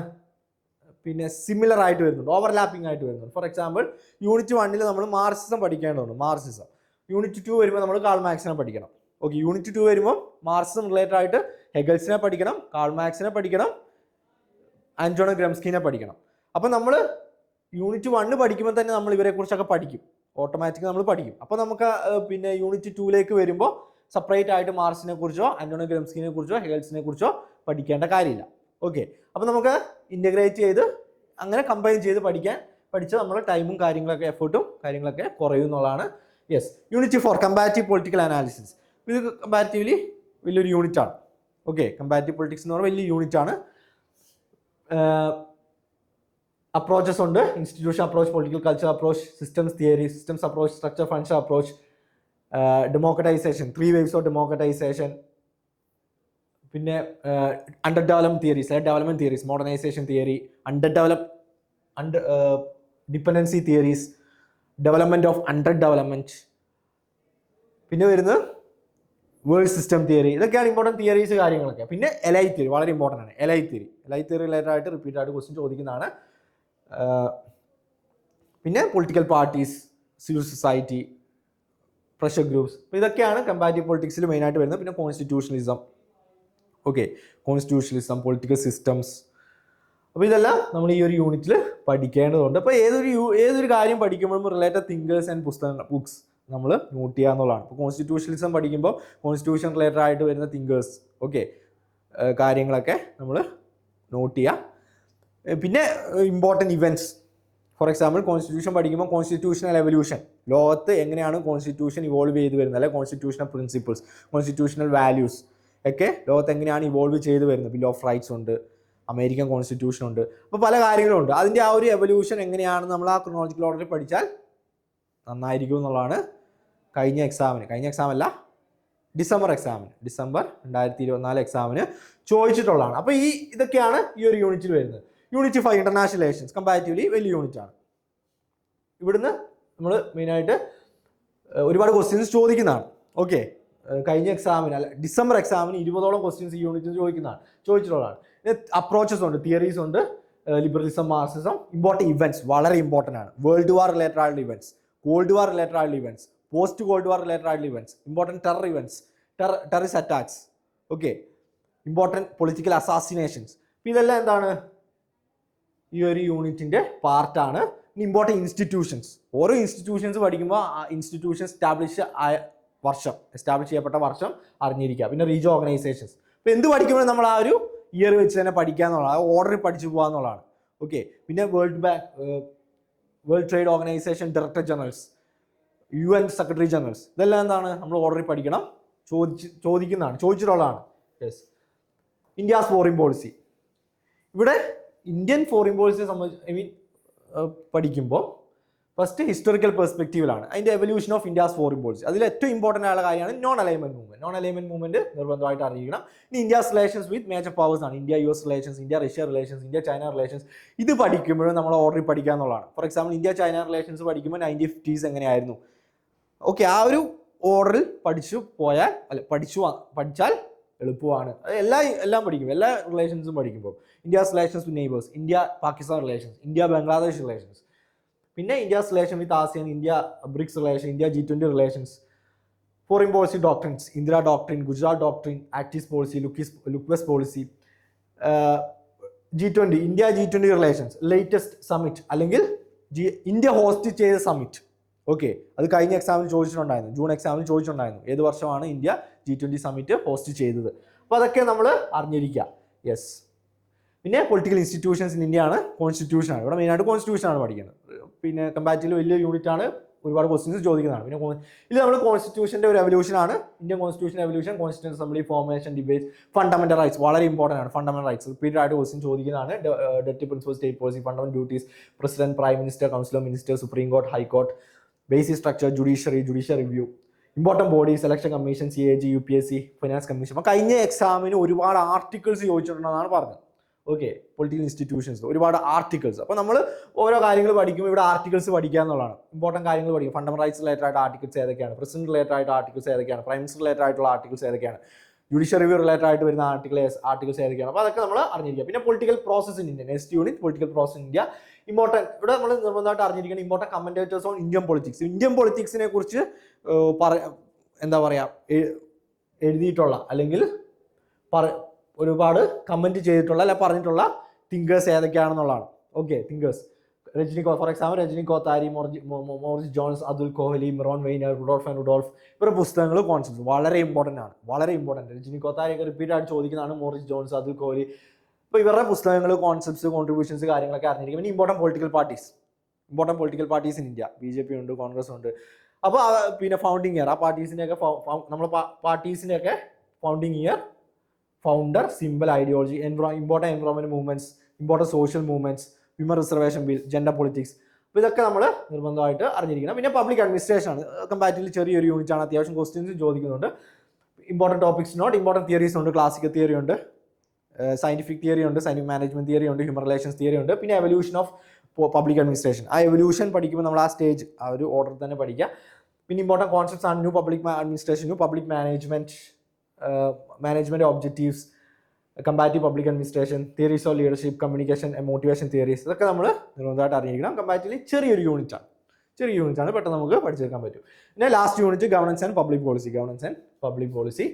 പിന്നെ സിമിലർ ആയിട്ട് വരുന്നുണ്ട്. ഓവർലാപ്പിംഗ് ആയിട്ട് വരുന്നുണ്ട്. ഫോർ എക്സാമ്പിൾ യൂണിറ്റ് വണ്ണിൽ നമ്മൾ മാർസിസം പഠിക്കേണ്ടതുണ്ട് മാർസിസം യൂണിറ്റ് ടു വരുമ്പോൾ നമ്മൾ കാൾ മാക്സിനെ പഠിക്കണം. ഓക്കെ യൂണിറ്റ് ടു വരുമ്പോൾ മാർസിസം റിലേറ്റഡ് ആയിട്ട് ഹെഗൽസിനെ പഠിക്കണം കാൾ മാക്സിനെ പഠിക്കണം ആന്റോണോ ഗ്രംസ്കിനെ പഠിക്കണം. അപ്പം നമ്മൾ യൂണിറ്റ് വണ്ണ് പഠിക്കുമ്പോൾ തന്നെ നമ്മൾ ഇവരെ കുറിച്ചൊക്കെ പഠിക്കും. ഓട്ടോമാറ്റിക് നമ്മൾ പഠിക്കും. അപ്പോൾ നമുക്ക് പിന്നെ യൂണിറ്റ് ടൂയിലേക്ക് വരുമ്പോൾ സെപ്പറേറ്റ് ആയിട്ട് മാർസിനെ കുറിച്ചോ ആന്റോണോ ഗ്രംസ്കിനെ കുറിച്ചോ ഹെഗൽസിനെ കുറിച്ചോ പഠിക്കേണ്ട കാര്യമില്ല. ഓക്കെ അപ്പോൾ നമുക്ക് ഇന്റഗ്രേറ്റ് ചെയ്ത് അങ്ങനെ കമ്പൈൻ ചെയ്ത് പഠിക്കാൻ പഠിച്ച നമ്മുടെ ടൈമും കാര്യങ്ങളൊക്കെ എഫേർട്ടും കാര്യങ്ങളൊക്കെ കുറയും എന്നുള്ളതാണ്. Yes unit four comparative political analysis ഇത് കമ്പാരിറ്റീവ്ലി വലിയൊരു യൂണിറ്റാണ് ഓക്കെ കമ്പാരിറ്റീവ് പൊളിറ്റിക്സ് എന്ന് പറഞ്ഞാൽ വലിയ യൂണിറ്റാണ് അപ്രോച്ചസ് ഉണ്ട്. Institution approach political culture approach systems theory systems approach structure function approach democratization three waves of democratization പിന്നെ under development theories development theories modernization theory under develop under dependency theories development of under development പിന്നെ വരുന്നത് വേൾഡ് സിസ്റ്റം തിയറി ഇതൊക്കെയാണ് ഇമ്പോർട്ടന്റ് തിയറീസ് കാര്യങ്ങളൊക്കെ. പിന്നെ എലൈ തിയറി വളരെ ഇമ്പോർട്ടന്റ് ആണ്. Elite theory elite theory related ആയിട്ട് റിപ്പീറ്റ് ആയിട്ട് ക്വസ്റ്റ്യൻ ചോദിക്കുന്നതാണ്. പിന്നെ political parties civil society pressure groups ഇതൊക്കെയാണ് കമ്പാരിറ്റീവ് പൊളിറ്റിക്സിൽ മെയിനായിട്ട് വരുന്നത്. പിന്നെ constitutionalism okay constitutionalism political systems അപ്പോൾ ഇതെല്ലാം നമ്മൾ ഈ ഒരു യൂണിറ്റിൽ പഠിക്കേണ്ടതുണ്ട്. അപ്പോൾ ഏതൊരു ഏതൊരു കാര്യം പഠിക്കുമ്പോഴും റിലേറ്റഡ് തിങ്കേഴ്സ് ആൻഡ് പുസ്തകങ്ങൾ ബുക്സ് നമ്മൾ നോട്ട് ചെയ്യുക എന്നുള്ളതാണ്. കോൺസ്റ്റിറ്റ്യൂഷണലിസം പഠിക്കുമ്പോൾ കോൺസ്റ്റിറ്റ്യൂഷൻ റിലേറ്റഡ് ആയിട്ട് വരുന്ന തിങ്കേഴ്സ് ഓക്കെ കാര്യങ്ങളൊക്കെ നമ്മൾ നോട്ട് ചെയ്യുക. പിന്നെ important events for example constitution പഠിക്കുമ്പോൾ കോൺസ്റ്റിറ്റ്യൂഷണൽ എവല്യൂഷൻ ലോകത്ത് എങ്ങനെയാണ് കോൺസ്റ്റിറ്റ്യൂഷൻ ഇവോൾവ് ചെയ്ത് വരുന്നത്? അല്ലെങ്കിൽ കോൺസ്റ്റിറ്റ്യൂഷണൽ പ്രിൻസിപ്പിൾസ് കോൺസ്റ്റിറ്റ്യൂഷണൽ വാല്യൂസ് ഒക്കെ ലോകത്ത് എങ്ങനെയാണ് ഇവോൾവ് ചെയ്ത് വരുന്നത്? ബിൽ ഓഫ് റൈറ്റ്സ് ഉണ്ട് അമേരിക്കൻ കോൺസ്റ്റിറ്റ്യൂഷൻ ഉണ്ട് അപ്പോൾ പല കാര്യങ്ങളും ഉണ്ട് അതിന്റെ ആ ഒരു എവല്യൂഷൻ എങ്ങനെയാണെന്ന് നമ്മൾ ആ ക്രോണോളജിക്കൽ ഓർഡറിൽ പഠിച്ചാൽ നന്നായിരിക്കും എന്നുള്ളതാണ് കഴിഞ്ഞ എക്സാമിന് കഴിഞ്ഞ എക്സാം അല്ല ഡിസംബർ എക്സാമിന് ഡിസംബർ രണ്ടായിരത്തി ഇരുപത്തിനാല് എക്സാമിന് ചോദിച്ചിട്ടുള്ളതാണ്. അപ്പോൾ ഈ ഇതൊക്കെയാണ് ഈ ഒരു യൂണിറ്റിൽ വരുന്നത്. Unit five international relations comparatively വലിയ യൂണിറ്റാണ് ഇവിടുന്ന് നമ്മൾ മെയിനായിട്ട് ഒരുപാട് ക്വസ്റ്റ്യൻസ് ചോദിക്കുന്നതാണ്. ഓക്കെ കഴിഞ്ഞ എക്സാമിന് അല്ല ഡിസംബർ എക്സാമിന് ഇരുപതോളം ക്വസ്റ്റ്യൻസ് ഈ യൂണിറ്റിൽ ചോദിക്കുന്നതാണ്. ചോദിച്ചിട്ടുള്ളതാണ്. അപ്രോച്ചസ് ഉണ്ട് തിയറീസ് ഉണ്ട് ലിബറലിസം മാർസിസം ഇമ്പോർട്ടന്റ് ഇവന്റ്സ് വളരെ ഇമ്പോർട്ടന്റ് ആണ്. വേൾഡ് വാർ റിലേറ്റഡ് ആയിട്ടുള്ള ഇവന്റ്സ് കോൾഡ് വാർ റിലേറ്റഡ് ആയിട്ടുള്ള events post cold war related ആയിട്ടുള്ള events important terror events terror terrorist attacks okay important political assassinations ഇതെല്ലാം എന്താണ്? ഈ ഒരു യൂണിറ്റിന്റെ പാർട്ടാണ് ഇമ്പോർട്ടന്റ് ഇൻസ്റ്റിറ്റ്യൂഷൻസ് ഓരോ ഇൻസ്റ്റിറ്റ്യൂഷൻസ് പഠിക്കുമ്പോൾ ആ ഇൻസ്റ്റിറ്റ്യൂഷൻ എസ്റ്റാബ്ലിഷ് ആയ വർഷം എസ്റ്റാബ്ലിഷ് ചെയ്യപ്പെട്ട വർഷം അറിഞ്ഞിരിക്കുക. പിന്നെ റീജ് ഓർഗനൈസേഷൻസ് അപ്പോൾ എന്ത് പഠിക്കുമ്പോഴും നമ്മൾ ആ ഒരു ഇയർ വെച്ച് തന്നെ പഠിക്കുക എന്നുള്ളതാണ്. ഓർഡറിൽ പഠിച്ചു പോകുക എന്നുള്ളതാണ്. ഓക്കെ പിന്നെ world bank world trade organization director generals U N secretary generals ഇതെല്ലാം എന്താണ്? നമ്മൾ ഓർഡറിൽ പഠിക്കണം. ചോദിച്ച് ചോദിക്കുന്നതാണ്. ചോദിച്ചിട്ടുള്ളതാണ്. യെസ് ഇന്ത്യാസ് ഫോറിൻ പോളിസി ഇവിടെ ഇന്ത്യൻ ഫോറിൻ പോളിസിയെ സംബന്ധിച്ച് ഐ മീൻ പഠിക്കുമ്പോൾ ഫസ്റ്റ് ഹിസ്റ്റോറിക്കൽ പെർസ്പെക്റ്റീവിലാണ് അതിന്റെ evolution of India's foreign policy അതിൽ ഏറ്റവും ഇമ്പോർട്ടന്റ് ആയ കാര്യമാണ് non alignment movement non alignment movement നിർബന്ധമായിട്ട് അറിയിക്കണം. ഇനി India's relations with major powers ആണ്. India US relations India Russia relations India China relations ഇത് പഠിക്കുമ്പോഴും നമ്മൾ ഓർഡറിൽ പഠിക്കുക എന്നുള്ളതാണ്. For example India China relations പഠിക്കുമ്പോൾ നയന്റീൻ ഫിഫ്റ്റീസ് എങ്ങനെയായിരുന്നു? ഓക്കെ ആ ഒരു ഓർഡറിൽ പഠിച്ചു പോയാൽ അല്ല പഠിച്ചു പഠിച്ചാൽ എളുപ്പമാണ്. എല്ലാ എല്ലാം പഠിക്കും. എല്ലാ റിലേഷൻസും പഠിക്കുമ്പോൾ. India's relations with neighbours India Pakistan relations India Bangladesh relations പിന്നെ India's relation with ASEAN India BRICS relation India G twenty relations foreign policy doctrines Indira doctrine Gujral doctrine act east policy look east look west policy G twenty India G twenty relations latest summit അല്ലെങ്കിൽ ജി ഇന്ത്യ ഹോസ്റ്റ് ചെയ്ത സമ്മിറ്റ് ഓക്കെ അത് കഴിഞ്ഞ എക്സാമിൽ ചോദിച്ചിട്ടുണ്ടായിരുന്നു. ജൂൺ എക്സാമിൽ ചോദിച്ചിട്ടുണ്ടായിരുന്നു. ഏത് വർഷമാണ് India G twenty summit host ചെയ്തത്? അപ്പോൾ അതൊക്കെ നമ്മൾ അറിഞ്ഞിരിക്കുക യെസ് പിന്നെ പൊളിറ്റിക്കൽ ഇൻസ്റ്റിറ്റ്യൂഷൻസ് ഇൻ ഇന്ത്യ ആണ് കോൺസ്റ്റിറ്റ്യൂഷൻ ആണ്. ഇവിടെ മെയിനായിട്ട് കോൺസ്റ്റിറ്റ്യൂഷനാണ് പഠിക്കുന്നത്. പിന്നെ കമ്പാരിറ്റീവ് വലിയ യൂണിറ്റ് ആണ് ഒരുപാട് ക്വസ്റ്റ്യൻസ് ചോദിക്കുന്നതാണ്. പിന്നെ ഇത് നമ്മൾ കോൺസ്റ്റിറ്റ്യൂഷന്റെ ഒരു എവല്യൂഷൻ ആണ്. Indian constitution evolution constitution assembly formation debate fundamental rights വളരെ ഇമ്പോർട്ടന്റ് ആണ്. ഫണ്ടമെന്റൽ റൈറ്റ്സ് റിപ്പീറ്റഡ് ആയിട്ട് ക്വസ്റ്റ്യൻ ചോദിക്കുന്നതാണ് directive principle state policy fundamental duties president prime minister councillor minister supreme court high court basic structure judiciary judicial review important body selection commission C A G U P S C finance commission അപ്പോൾ കഴിഞ്ഞ എക്സാമിന് ഒരുപാട് ആർട്ടിക്കിൾസ് ചോദിച്ചിട്ടുണ്ടെന്നാണ് പറഞ്ഞത്. ഓക്കെ പൊളിറ്റിക്കൽ ഇൻസ്റ്റിറ്റ്യൂഷൻസ് ഒരുപാട് ആർട്ടിക്കിൾസ് അപ്പോൾ നമ്മൾ ഓരോ കാര്യങ്ങൾ പഠിക്കുമ്പോൾ ഇവിടെ ആർട്ടിക്കിൾസ് പഠിക്കുക എന്നുള്ളതാണ്. ഇമ്പോർട്ടന്റ് കാര്യങ്ങൾ പഠിക്കും. ഫണ്ടമെന്റൽ റൈറ്റ്സ് റിലേറ്റഡ് ആയിട്ട് ആർട്ടിക്കിൾസ് ഏതൊക്കെയാണ്? പ്രസിഡന്റ് റിലേറ്റഡ് ആയിട്ട് ആർട്ടിക്കിൾസ് ഏതൊക്കെയാണ്? പ്രൈം മിനിസ്റ്റർ റിലേറ്റഡ് ആയിട്ടുള്ള ആർട്ടിക്കിൾസ് ഏതൊക്കെയാണ്? ജുഡീഷ്യൽ റിവ്യൂ റിലേറ്റഡ് ആയിട്ട് വരുന്ന ആർട്ടിക്കിൾസ് ആർട്ടിക്കിൾസ് ഏതൊക്കെയാണ്? അപ്പോൾ അതൊക്കെ നമ്മൾ അറിഞ്ഞിരിക്കുക. പിന്നെ political process in India next unit political process in India important ഇവിടെ നമ്മൾ നിർബന്ധമായിട്ട് അറിഞ്ഞിരിക്കണം important commentators on Indian politics Indian പൊളിറ്റിക്സിനെ കുറിച്ച് പറ എന്താ പറയുക എഴുതിയിട്ടുള്ള അല്ലെങ്കിൽ പറ ഒരുപാട് കമന്റ് ചെയ്തിട്ടുള്ള അല്ലെ പറഞ്ഞിട്ടുള്ള thinkers ഏതൊക്കെയാണെന്നുള്ളതാണ്. Okay thinkers Rajni for example Rajni Kothari Morris മോ- മോ- Jones Atul Kohli Myron Weiner Rudolph and Rudolph. ഇവരുടെ പുസ്തകങ്ങൾ കോൺസെപ്റ്റ്സ് വളരെ ഇമ്പോർട്ടന്റ് ആണ്. വളരെ ഇമ്പോർട്ടന്റ് രജനി കോത്താരി ഒക്കെ റിപ്പീറ്റ് ആയിട്ട് ചോദിക്കുന്നതാണ് മോർജി ജോൺസ് അതുൽ കോഹ്ലി. അപ്പോൾ ഇവരുടെ പുസ്തകങ്ങൾ കോൺസെപ്റ്റ്സ് കോൺട്രിബ്യൂഷൻസ് കാര്യങ്ങളൊക്കെ അറിഞ്ഞിരിക്കും. പിന്നെ important political parties important political parties in India B J P ഉണ്ട് കോൺഗ്രസ് ഉണ്ട്. അപ്പോൾ പിന്നെ ഫൗണ്ടിങ് ഇയർ ആ പാർട്ടീസിന്റെയൊക്കെ നമ്മൾ പാർട്ടീസിന്റെയൊക്കെ founding year founder simple ideology enviro important environment movements important social movements women reservation bill gender politics അപ്പോൾ ഇതൊക്കെ നമ്മൾ നിർബന്ധമായിട്ട് അറിഞ്ഞിരിക്കണം. പിന്നെ പബ്ലിക് അഡ്മിനിസ്ട്രേഷൻ ആണ്. കമ്പാരിറ്റീവ്ലി ചെറിയൊരു യൂണിറ്റ് ആണ്. അത്യാവശ്യം ക്വസ്റ്റ്യൻസ് ചോദിക്കുന്നുണ്ട്. Important topics note important theories ഉണ്ട്. ക്ലാസിക്കൽ തിയറി ഉണ്ട്. സയന്റിഫിക് തിയറി ഉണ്ട്. സയന്റിഫിക് മാനേജ്മെന്റ് തിയറി ഉണ്ട്. ഹ്യൂമൻ റിലേഷൻസ് തിയറി ഉണ്ട്. പിന്നെ എവല്യൂഷൻ ഓഫ് പബ്ലിക് അഡ്മിനിസ്ട്രേഷൻ ആ എവല്യൂഷൻ പഠിക്കുമ്പോൾ നമ്മൾ ആ സ്റ്റേജ് ആ ഒരു ഓർഡർ തന്നെ പഠിക്കുക പിന്നെ ഇമ്പോർട്ടന്റ് കോൺസെപ്റ്റ്സ് ആണ്. New public administration new public management management objectives comparative public administration theories of leadership communication and motivation theories ഇതൊക്കെ നമ്മൾ നിർബന്ധമായിട്ട് അറിഞ്ഞിരിക്കണം. കമ്പാറ്റീവ്ലി ചെറിയൊരു യൂണിറ്റാണ് ചെറിയ യൂണിറ്റാണ് പെട്ടെന്ന് നമുക്ക് പഠിച്ചെടുക്കാൻ പറ്റും. പിന്നെ last unit governance and public policy governance and public policy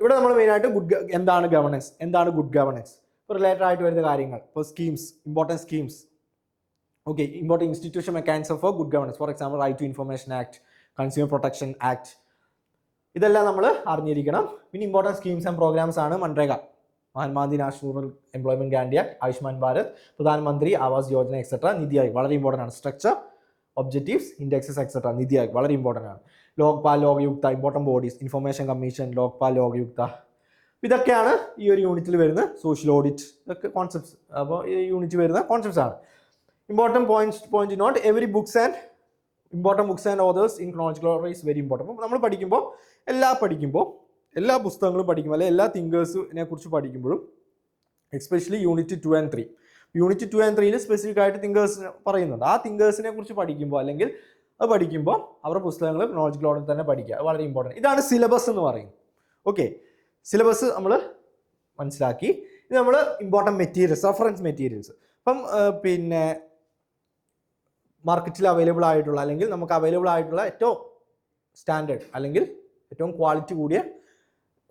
ഇവിടെ നമ്മൾ മെയിനായിട്ട് ഗുഡ് എന്താണ് ഗവർണൻസ് എന്താണ് ഗുഡ് ഗവർണൻസ് ഇപ്പോൾ റിലേറ്റഡ് ആയിട്ട് വരുന്ന കാര്യങ്ങൾ. ഇപ്പോൾ schemes important schemes okay important institution mechanism for good governance for example right to information act consumer protection act ഇതെല്ലാം നമ്മൾ അറിഞ്ഞിരിക്കണം. പിന്നെ ഇമ്പോർട്ടന്റ് സ്കീംസ് ആൻഡ് പ്രോഗ്രാംസ് ആണ് MNREGA Mahatma Gandhi national employment guarantee act Ayushman Bharat Pradhan Mantri Awas Yojana etcetera NITI Aayog വളരെ ഇമ്പോർട്ടന്റ് ആണ്. Structure objectives indexes etcetera NITI Aayog വളരെ ഇമ്പോർട്ടന്റ് ആണ്. Lokpal Lokayukta important bodies information commission Lokpal Lokayukta ഇതൊക്കെയാണ് ഈ ഒരു യൂണിറ്റിൽ വരുന്ന സോഷ്യൽ ഓഡിറ്റ് ഇതൊക്കെ കോൺസെപ്റ്റ്സ് അപ്പോൾ ഈ യൂണിറ്റ് വരുന്ന കോൺസെപ്റ്റ്സ് ആണ്. Important points point note every books and important books and authors in chronological order is very important അപ്പോൾ നമ്മൾ പഠിക്കുമ്പോൾ എല്ലാ പഠിക്കുമ്പോൾ എല്ലാ പുസ്തകങ്ങളും പഠിക്കുമ്പോൾ അല്ലെങ്കിൽ എല്ലാ തിങ്കേഴ്സിനെ കുറിച്ച് പഠിക്കുമ്പോഴും especially unit two and three unit two and ത്രീയിൽ സ്പെസിഫിക് ആയിട്ട് തിങ്കേഴ്സ് പറയുന്നുണ്ട്. ആ തിങ്കേഴ്സിനെ കുറിച്ച് പഠിക്കുമ്പോൾ അല്ലെങ്കിൽ അത് പഠിക്കുമ്പോൾ അവരുടെ പുസ്തകങ്ങൾ നോളജ് ഓർഡർ തന്നെ പഠിക്കുക. വളരെ ഇമ്പോർട്ടന്റ് ഇതാണ് സിലബസ് എന്ന് പറയുന്നത്. ഓക്കെ സിലബസ് നമ്മൾ മനസ്സിലാക്കി. ഇത് നമ്മൾ ഇമ്പോർട്ടന്റ് മെറ്റീരിയൽസ് റഫറൻസ് മെറ്റീരിയൽസ് അപ്പം പിന്നെ മാർക്കറ്റിൽ അവൈലബിൾ ആയിട്ടുള്ള അല്ലെങ്കിൽ നമുക്ക് അവൈലബിൾ ആയിട്ടുള്ള ഏറ്റവും സ്റ്റാൻഡേർഡ് അല്ലെങ്കിൽ ഏറ്റവും ക്വാളിറ്റി കൂടിയ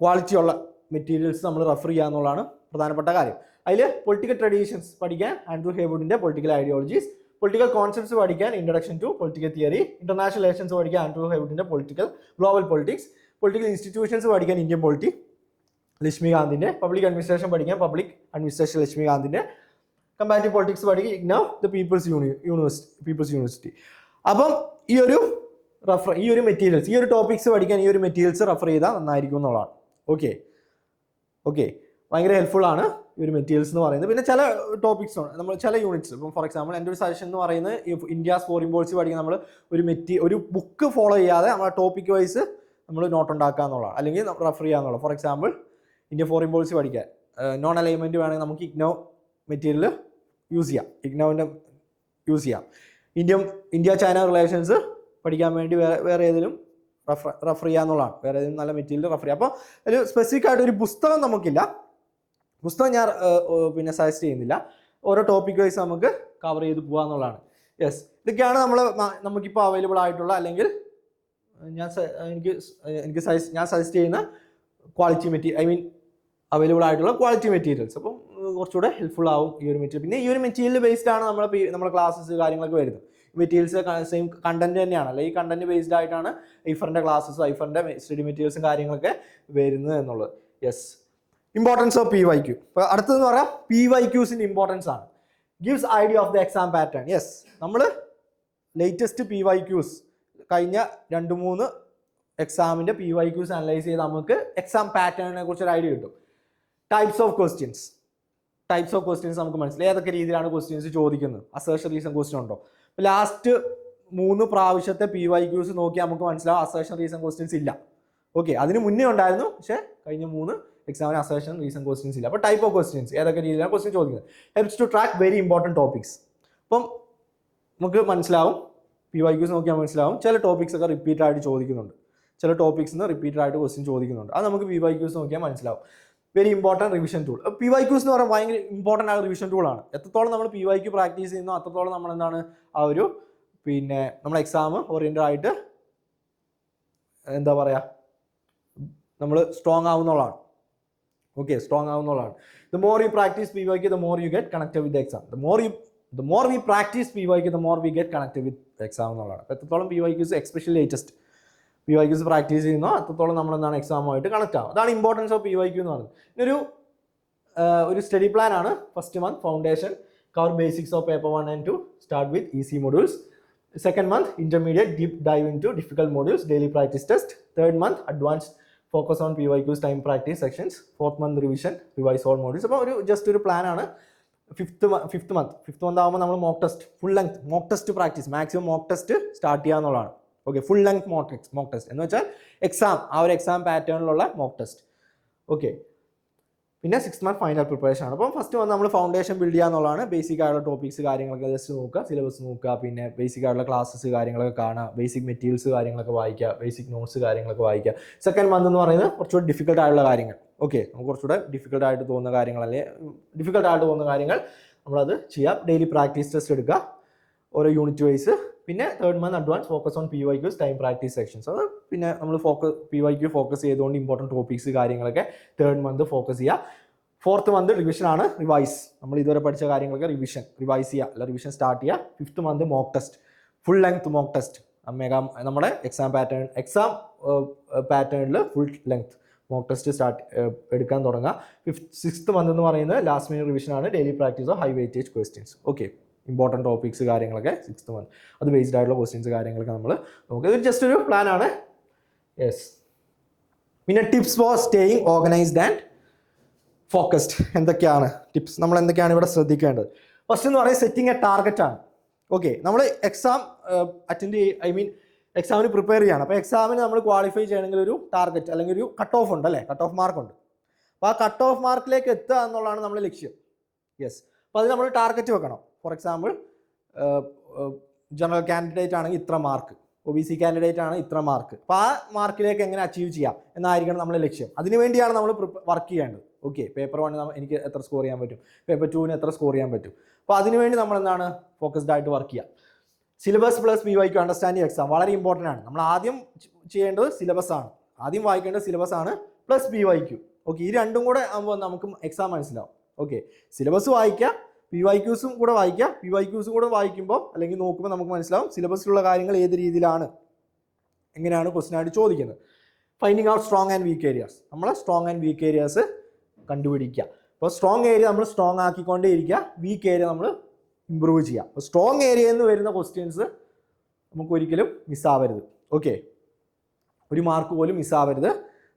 ക്വാളിറ്റിയുള്ള മെറ്റീരിയൽസ് നമ്മൾ റെഫർ ചെയ്യുക എന്നുള്ളതാണ് പ്രധാനപ്പെട്ട കാര്യം. അതിൽ പൊളിറ്റിക്കൽ ട്രഡീഷൻസ് പഠിക്കാൻ ആൻഡ്രൂ ഹേവുഡിന്റെ പൊളിറ്റിക്കൽ ഐഡിയോളജീസ് പൊളിറ്റിക്കൽ കോൺസെപ്റ്റ്സ് പഠിക്കാൻ introduction to political theory international relations പഠിക്കാൻ Andrew ഹേവുഡിന്റെ political global politics political institutions പഠിക്കാൻ ഇന്ത്യൻ പൊളിറ്റി ലക്ഷ്മികാന്തിന്റെ പബ്ലിക് അഡ്മിനിസ്ട്രേഷൻ പഠിക്കാൻ പബ്ലിക് അഡ്മിനിസ്ട്രേഷൻ ലക്ഷ്മികാന്തിന്റെ കമ്പാരിറ്റീവ് പൊളിറ്റിക്സ് പഠിക്കുക IGNOU the people's uni university people's university അപ്പം ഈ ഒരു റെഫർ ഈ ഒരു മെറ്റീരിയൽസ് ഈ ഒരു ടോപ്പിക്സ് പഠിക്കാൻ ഈ ഒരു മെറ്റീരിയൽസ് റെഫർ ചെയ്താൽ നന്നായിരിക്കും എന്നുള്ളതാണ്. ഓക്കെ ഓക്കെ ഭയങ്കര ഹെൽപ്ഫുൾ ആണ് ഈ ഒരു മെറ്റീരിയൽസ് എന്ന് പറയുന്നത്. പിന്നെ ചില ടോപ്പിക്സ് ഉണ്ട്. നമ്മൾ ചില യൂണിറ്റ്സ് ഇപ്പം ഫോർ എക്സാമ്പിൾ എന്റെ ഒരു സജഷൻ എന്ന് പറയുന്നത് ഇന്ത്യാസ് ഫോറിൻ പോളിസി പഠിക്കാൻ നമ്മൾ ഒരു മെറ്റീ ഒരു ബുക്ക് ഫോളോ ചെയ്യാതെ നമ്മൾ ടോപ്പിക് വൈസ് നമ്മൾ നോട്ട് ഉണ്ടാക്കുക എന്നുള്ളതാണ്. അല്ലെങ്കിൽ റെഫർ ചെയ്യുക എന്നുള്ളത് for example India foreign policy പഠിക്കാൻ. നോൺ അലൈൻമെന്റ് വേണമെങ്കിൽ നമുക്ക് ഇഗ്നോ മെറ്റീരിയൽ യൂസ് ചെയ്യാം. ഇഗ്നോവിന്റെ യൂസ് ചെയ്യാം. ഇന്ത്യ ഇന്ത്യ ചൈന റിലേഷൻസ് പഠിക്കാൻ വേണ്ടി വേറെ വേറെ ഏതെങ്കിലും റെഫർ റെഫർ ചെയ്യാന്നുള്ളതാണ് വേറെ ഏതെങ്കിലും നല്ല മെറ്റീരിയൽ റെഫർ ചെയ്യാം അപ്പോൾ ഒരു സ്പെസിഫിക് ആയിട്ട് ഒരു പുസ്തകം നമുക്കില്ല. പുസ്തകം ഞാൻ പിന്നെ സജസ്റ്റ് ചെയ്യുന്നില്ല. ഓരോ ടോപ്പിക് വൈസ് നമുക്ക് കവർ ചെയ്ത് പോകാന്നുള്ളതാണ് യെസ് ഇതൊക്കെയാണ് നമ്മൾ നമുക്കിപ്പോൾ അവൈലബിൾ ആയിട്ടുള്ള അല്ലെങ്കിൽ ഞാൻ എനിക്ക് എനിക്ക് സജസ്റ്റ് ഞാൻ സജസ്റ്റ് ചെയ്യുന്ന quality material I mean available ആയിട്ടുള്ള ക്വാളിറ്റി മെറ്റീരിയൽസ് അപ്പം കുറച്ചുകൂടെ ഹെൽപ്ഫുൾ ആവും ഈ ഒരു മെറ്റീരിയൽ പിന്നെ ഈ ഒരു മെറ്റീരിയൽ ബേസ്ഡ് ആണ് നമ്മൾ നമ്മുടെ ക്ലാസ്സസ് കാര്യങ്ങളൊക്കെ വരുന്നത്. മെറ്റീരിയൽസ് സെയിം കണ്ടന്റ് തന്നെയാണ്. അല്ലെങ്കിൽ ഈ കണ്ടന്റ് ബേസ്ഡ് ആയിട്ടാണ് ഐഫറിന്റെ ക്ലാസ്സസ് ഐഫറിന്റെ സ്റ്റഡി മെറ്റീരിയൽസും കാര്യങ്ങളൊക്കെ വരുന്നത് എന്നുള്ളത്. Yes importance of P Y Q ഇപ്പോൾ അടുത്തതെന്ന് പറയാം പി വൈ ക്യൂസിന്റെ ഇമ്പോർട്ടൻസ് ആണ്. Gives idea of the exam pattern yes നമ്മൾ ലേറ്റസ്റ്റ് പി വൈ ക്യൂസ് കഴിഞ്ഞ രണ്ട് മൂന്ന് എക്സാമിന്റെ പി വൈ ക്യൂസ് അനലൈസ് ചെയ്ത് നമുക്ക് എക്സാം പാറ്റേണിനെ കുറിച്ച് ഒരു ഐഡിയ കിട്ടും. Types of questions types of questions നമുക്ക് മനസ്സിലായി. ഏതൊക്കെ രീതിയിലാണ് ക്വസ്റ്റ്യൻസ് ചോദിക്കുന്നത്? അസേഷൻ റീസൺ ക്വസ്റ്റ്യൻ ഉണ്ടോ? ലാസ്റ്റ് മൂന്ന് പ്രാവശ്യത്തെ പി വൈ ക്യൂസ് നോക്കി നമുക്ക് മനസ്സിലാവും. അസേഷൻ റീസൺ ക്വസ്റ്റ്യൻസ് ഇല്ല. ഓക്കെ അതിന് മുന്നേ ഉണ്ടായിരുന്നു പക്ഷേ കഴിഞ്ഞ മൂന്ന് എക്സാമിന് അസേഷൻ റീസൺ ക്വസ്റ്റ്യൻസ് ഇല്ല. അപ്പോൾ ടൈപ്പ് ഓഫ് ക്വസ്റ്റ്യൻസ് ഏതൊക്കെ രീതിയിലാണ് ക്വസ്റ്റ്യൻ ചോദിക്കുന്നത്? Helps to track very important topics അപ്പം നമുക്ക് മനസ്സിലാവും പി വൈ ക്യൂസ് നോക്കിയാൽ മനസ്സിലാവും ചില ടോപ്പിക്സ് ഒക്കെ റിപ്പീറ്റ് ആയിട്ട് ചോദിക്കുന്നുണ്ട്. ചില ടോപ്പിക്സ് റിപ്പീറ്റഡ് ആയിട്ട് ക്വസ്റ്റ്യൻ ചോദിക്കുന്നുണ്ട്. അത് നമുക്ക് പി വൈ ക്യൂസ് നോക്കിയാൽ മനസ്സിലാവും. Very important revision tool P Y Qs എന്ന് പറയുമ്പോൾ ഭയങ്കര ഇമ്പോർട്ടന്റ് ആയ റിവിഷൻ ടൂളാണ് എത്രത്തോളം നമ്മൾ പി വൈ ക്യൂ പ്രാക്ടീസ് ചെയ്യുന്നോ അത്രത്തോളം നമ്മൾ എന്താണ് ആ ഒരു പിന്നെ നമ്മൾ എക്സാം ഓറിയന്റഡ് ആയിട്ട് എന്താ പറയുക നമ്മൾ സ്ട്രോങ് ആവുന്നുള്ളതാണ്. Okay strong ആവുന്നുള്ളതാണ്. The more you practise P Y Q the more you get connected with exam the more you the more we practise P Y Q the more we get connected with exam എന്നുള്ളതാണ്. എത്രത്തോളം P Y Qs especially latest P Y Qs practise ചെയ്യുന്നോ അത്രത്തോളം നമ്മൾ എന്താണ് എക്സാമുമായിട്ട് കണക്ട് ആവും അതാണ് importance of P Y Q എന്ന് പറയുന്നത്. ആഹ്, ഒരു സ്റ്റഡി പ്ലാൻ ആണ്. First month foundation cover basics of paper one and two start with easy modules second month intermediate deep dive into difficult modules daily practice test third month advance focus on P Y Qs time practice sections fourth month revision revise all modules അപ്പോൾ ഒരു ജസ്റ്റ് ഒരു പ്ലാൻ ആണ്. Fifth fifth month fifth month ആകുമ്പോൾ നമ്മൾ mock test full length mock test practice maximum mock test start ചെയ്യുക എന്നുള്ളതാണ് okay full length mock mock test എന്ന് വെച്ചാൽ എക്സാം ആ ഒരു എക്സാം പാറ്റേണിലുള്ള മോക്ക് ടെസ്റ്റ് ഓക്കെ പിന്നെ സിക്സ് മന്ത് ഫൈനൽ പ്രിപ്പറേഷൻ ആണ്. അപ്പം ഫസ്റ്റ് വന്ന് നമ്മൾ ഫൗണ്ടേഷൻ ബിൽഡ് ചെയ്യുക എന്നുള്ളതാണ് ബേസിക് ആയിട്ടുള്ള ടോപ്പിക്സ് കാര്യങ്ങളൊക്കെ ജസ്റ്റ് നോക്കുക സിലബസ് നോക്കുക പിന്നെ ബേസിക് ആയിട്ടുള്ള ക്ലാസ്സസ് കാര്യങ്ങളൊക്കെ കാണുക ബേസിക് മെറ്റീരിയൽസ് കാര്യങ്ങളൊക്കെ വായിക്കുക ബേസിക് നോട്ട്സ് കാര്യങ്ങളൊക്കെ വായിക്കുക. സെക്കൻഡ് മന്ത് എന്ന് പറയുന്നത് കുറച്ചുകൂടി ഡിഫിക്കൽട്ട് ആയിട്ടുള്ള കാര്യങ്ങൾ. ഓക്കെ നമുക്ക് കുറച്ചുകൂടെ ഡിഫിക്കൽട്ട് ആയിട്ട് തോന്നുന്ന കാര്യങ്ങൾ അല്ലെങ്കിൽ ഡിഫിക്കൽട്ട് ആയിട്ട് തോന്നുന്ന കാര്യങ്ങൾ നമ്മളത് ചെയ്യാം. ഡെയിലി പ്രാക്ടീസ് ടെസ്റ്റ് എടുക്കുക. ഓരോ യൂണിറ്റ് വൈസ് പിന്നെ third month advance focus on P Y Qs time practice sections അത് പിന്നെ നമ്മൾ focus P Y Q focus ചെയ്തുകൊണ്ട് ഇമ്പോർട്ടന്റ് ടോപ്പിക്സ് കാര്യങ്ങളൊക്കെ തേർഡ് മന്ത് ഫോക്കസ് ചെയ്യുക ഫോർത്ത് മന്ത് റിവിഷൻ ആണ് റിവൈസ് നമ്മൾ ഇതുവരെ പഠിച്ച കാര്യങ്ങളൊക്കെ റിവിഷൻ റിവൈസ് ചെയ്യുക അല്ല റിവിഷൻ സ്റ്റാർട്ട് ചെയ്യുക fifth month mock test full length mock test mega നമ്മുടെ എക്സാം പാറ്റേൺ എക്സാം പാറ്റേണിൽ full length mock test start എടുക്കാൻ തുടങ്ങുക ഫിഫ്ത്ത് സിക്സ്ത് മന്ത് എന്ന് പറയുന്നത് ലാസ്റ്റ് മിനിറ്റ് റിവിഷൻ ആണ് daily practice of high weightage questions okay important topics കാര്യങ്ങളൊക്കെ സിക്സ്ത് മന്ത് അത് ബേസ്ഡ് ആയിട്ടുള്ള ക്വസ്റ്റ്യൻസ് കാര്യങ്ങളൊക്കെ നമ്മൾ നോക്കുക ഇത് ജസ്റ്റ് ഒരു പ്ലാൻ ആണ്. യെസ് പിന്നെ tips for staying organised and focused എന്തൊക്കെയാണ് ടിപ്സ് നമ്മൾ എന്തൊക്കെയാണ് ഇവിടെ ശ്രദ്ധിക്കേണ്ടത്? ഫസ്റ്റ് എന്ന് പറയുന്നത് സെറ്റിംഗ് എ ടാർഗറ്റ് ആണ്. ഓക്കെ നമ്മൾ എക്സാം അറ്റൻഡ് ഐ മീൻ എക്സാമിന് പ്രിപ്പയർ ചെയ്യണം. അപ്പോൾ എക്സാമിന് നമ്മൾ ക്വാളിഫൈ ചെയ്യണമെങ്കിൽ ഒരു ടാർഗറ്റ് അല്ലെങ്കിൽ ഒരു കട്ട് ഓഫ് ഉണ്ട് അല്ലേ? കട്ട് ഓഫ് മാർക്ക് ഉണ്ട്. അപ്പോൾ ആ കട്ട് ഓഫ് മാർക്കിലേക്ക് എത്തുക എന്നുള്ളതാണ് നമ്മുടെ ലക്ഷ്യം. യെസ് അപ്പോൾ അത് നമ്മൾ ടാർഗറ്റ് വെക്കണം. ഫോർ എക്സാമ്പിൾ ജനറൽ കാൻഡിഡേറ്റ് ആണെങ്കിൽ ഇത്ര mark O B C candidate ആണ് ഇത്ര മാർക്ക് അപ്പോൾ ആ മാർക്കിലേക്ക് എങ്ങനെ അച്ചീവ് ചെയ്യാം എന്നായിരിക്കണം നമ്മുടെ ലക്ഷ്യം. അതിന് വേണ്ടിയാണ് നമ്മൾ വർക്ക് ചെയ്യേണ്ടത്. ഓക്കെ പേപ്പർ വണ്ണിന് എനിക്ക് എത്ര സ്കോർ ചെയ്യാൻ പറ്റും? പേപ്പർ ടുവിന് എത്ര സ്കോർ ചെയ്യാൻ പറ്റും? അപ്പോൾ അതിനുവേണ്ടി നമ്മൾ എന്താണ്? ഫോക്കസ്ഡ് ആയിട്ട് വർക്ക് ചെയ്യുക സിലബസ് പ്ലസ് ബി വൈക്ക് അണ്ടർസ്റ്റാൻഡിങ് എക്സാം വളരെ ഇമ്പോർട്ടന്റ് ആണ്. നമ്മൾ ആദ്യം ചെയ്യേണ്ടത് സിലബസ് ആണ്. ആദ്യം വായിക്കേണ്ടത് സിലബസ് ആണ് പ്ലസ് ബി വൈക്യു ഓക്കെ ഈ രണ്ടും കൂടെ ആകുമ്പോൾ നമുക്ക് എക്സാം മനസ്സിലാവും. ഓക്കെ സിലബസ് വായിക്കുക പി വൈ ക്യൂസും കൂടെ വായിക്കുക പി വൈ ക്യൂസും കൂടെ വായിക്കുമ്പോൾ അല്ലെങ്കിൽ നോക്കുമ്പോൾ നമുക്ക് മനസ്സിലാവും സിലബസിലുള്ള കാര്യങ്ങൾ ഏത് രീതിയിലാണ്. എങ്ങനെയാണ് ക്വസ്റ്റ്യൻ ആയിട്ട് ചോദിക്കുന്നത്. Finding out strong and weak areas നമ്മൾ സ്ട്രോങ് ആൻഡ് വീക്ക് ഏരിയാസ് കണ്ടുപിടിക്കുക. അപ്പോൾ സ്ട്രോങ് ഏരിയ നമ്മൾ സ്ട്രോങ് ആക്കിക്കൊണ്ടേ ഇരിക്കുക. വീക്ക് ഏരിയ നമ്മൾ ഇമ്പ്രൂവ് ചെയ്യുക. അപ്പോൾ സ്ട്രോങ് ഏരിയ എന്ന് വരുന്ന ക്വസ്റ്റ്യൻസ് നമുക്ക് ഒരിക്കലും മിസ്സാവരുത് ഓക്കെ ഒരു മാർക്ക് പോലും മിസ്സാവരുത്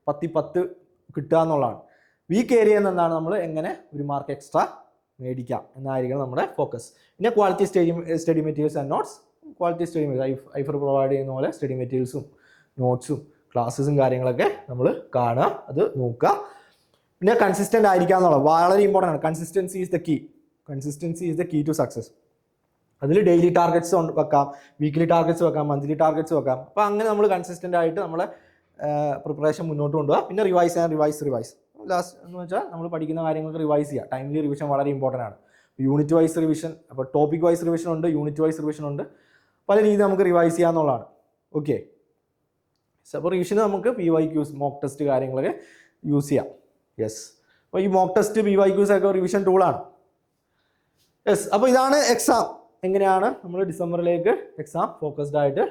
പത്തി പത്ത് കിട്ടുക എന്നുള്ളതാണ്. വീക്ക് ഏരിയ എന്നാണ് നമ്മൾ എങ്ങനെ ഒരു മാർക്ക് എക്സ്ട്രാ മേടിക്കാം എന്നായിരിക്കണം നമ്മുടെ ഫോക്കസ് പിന്നെ quality study study materials and notes quality study material ഐഫർ provide ചെയ്യുന്ന പോലെ സ്റ്റഡി മെറ്റീരിയൽസും നോട്ട്സും ക്ലാസ്സസും കാര്യങ്ങളൊക്കെ നമ്മൾ കാണുക അത് നോക്കുക. പിന്നെ കൺസിസ്റ്റന്റ് ആയിരിക്കുക എന്നുള്ളത് വളരെ ഇമ്പോർട്ടന്റ് ആണ്. Consistency is the key consistency is the key to success അതിൽ ഡെയിലി ടാർഗറ്റ്സ് വെക്കാം. വീക്ക്ലി ടാർഗറ്റ്സ് വെക്കാം മന്ത്ലി ടാർഗറ്റ്സ് വെക്കാം. അപ്പോൾ അങ്ങനെ നമ്മൾ കൺസിസ്റ്റന്റ് ആയിട്ട് നമ്മളെ പ്രിപ്പറേഷൻ മുന്നോട്ട് കൊണ്ടുപോകാം പിന്നെ revise and revise revise last എന്ന് വെച്ചാൽ നമ്മൾ പഠിക്കുന്ന കാര്യങ്ങൾക്ക് റിവൈസ് ചെയ്യുക ടൈംലി റിവിഷൻ വളരെ ഇമ്പോർട്ടന്റ് ആണ്. യൂണിറ്റ് വൈസ് റിവിഷൻ അപ്പോൾ ടോപ്പിക് വൈസ് റിവിഷൻ ഉണ്ട് യൂണിറ്റ് വൈസ് റിവിഷൻ ഉണ്ട്. പല രീതിയിൽ നമുക്ക് റിവൈസ് ചെയ്യാന്നുള്ളതാണ്. ഓക്കെ അപ്പോൾ റിവിഷൻ നമുക്ക് P Y Qs mock test കാര്യങ്ങളൊക്കെ യൂസ് ചെയ്യാം. യെസ് അപ്പോൾ ഈ mock test P Y Qs ഒക്കെ റിവിഷൻ ടൂളാണ് യെസ് അപ്പോൾ ഇതാണ് എക്സാം എങ്ങനെയാണ് നമ്മൾ ഡിസംബറിലേക്ക് എക്സാം ഫോക്കസ്ഡ് ആയിട്ട്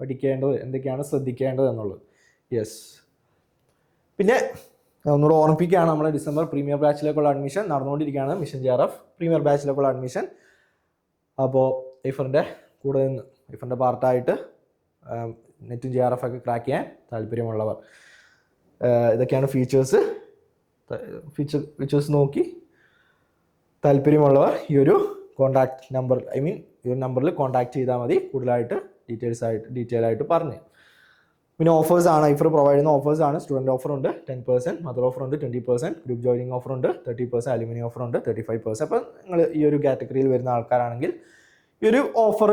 പഠിക്കേണ്ടത് എന്തൊക്കെയാണ് ശ്രദ്ധിക്കേണ്ടത് എന്നുള്ളത്. യെസ് പിന്നെ ഒന്നുകൂടെ ഓർമ്മിപ്പിക്കുകയാണ് നമ്മുടെ ഡിസംബർ പ്രീമിയർ ബാച്ചിലേക്കുള്ള അഡ്മിഷൻ നടന്നുകൊണ്ടിരിക്കുകയാണ് mission J R F premier ബാച്ചിലേക്കുള്ള admission അപ്പോൾ ഐഫറിന്റെ കൂടെ നിന്ന് ഐഫറിന്റെ പാർട്ടായിട്ട് നെറ്റും ജെ ആർ എഫ് ഒക്കെ ക്രാക്ക് ചെയ്യാൻ താല്പര്യമുള്ളവർ. ഇതൊക്കെയാണ് ഫീച്ചേഴ്സ് ഫീച്ചർ ഫീച്ചേഴ്സ് നോക്കി താല്പര്യമുള്ളവർ ഈ ഒരു കോൺടാക്ട് നമ്പർ ഐ മീൻ ഈ ഒരു നമ്പറിൽ കോൺടാക്ട് ചെയ്താൽ മതി. കൂടുതലായിട്ട് ഡീറ്റെയിൽസ് ആയിട്ട് ഡീറ്റെയിൽ ആയിട്ട് പറഞ്ഞു. പിന്നെ ഓഫേഴ്സ് ആണ് ഐഫർ പ്രൊവൈഡ് ചെയ്യുന്ന ഓഫേഴ്സ് ആണ്. സ്റ്റുഡന്റ് ഓഫർ ഉണ്ട് ടെൻ പെർസെന്റ് മദർ ഓഫർ ഉണ്ട് twenty percent group joining offer ഉണ്ട് തേർട്ടി പെർസെന്റ് അലുമിനി ഓഫർ ഉണ്ട് തേർട്ടി ഫൈവ് പെർസെന്റ് അപ്പോൾ നിങ്ങൾ ഈ ഒരു കാറ്റഗറിയിൽ വരുന്ന ആൾക്കാരാണെങ്കിൽ ഈ ഒരു ഓഫർ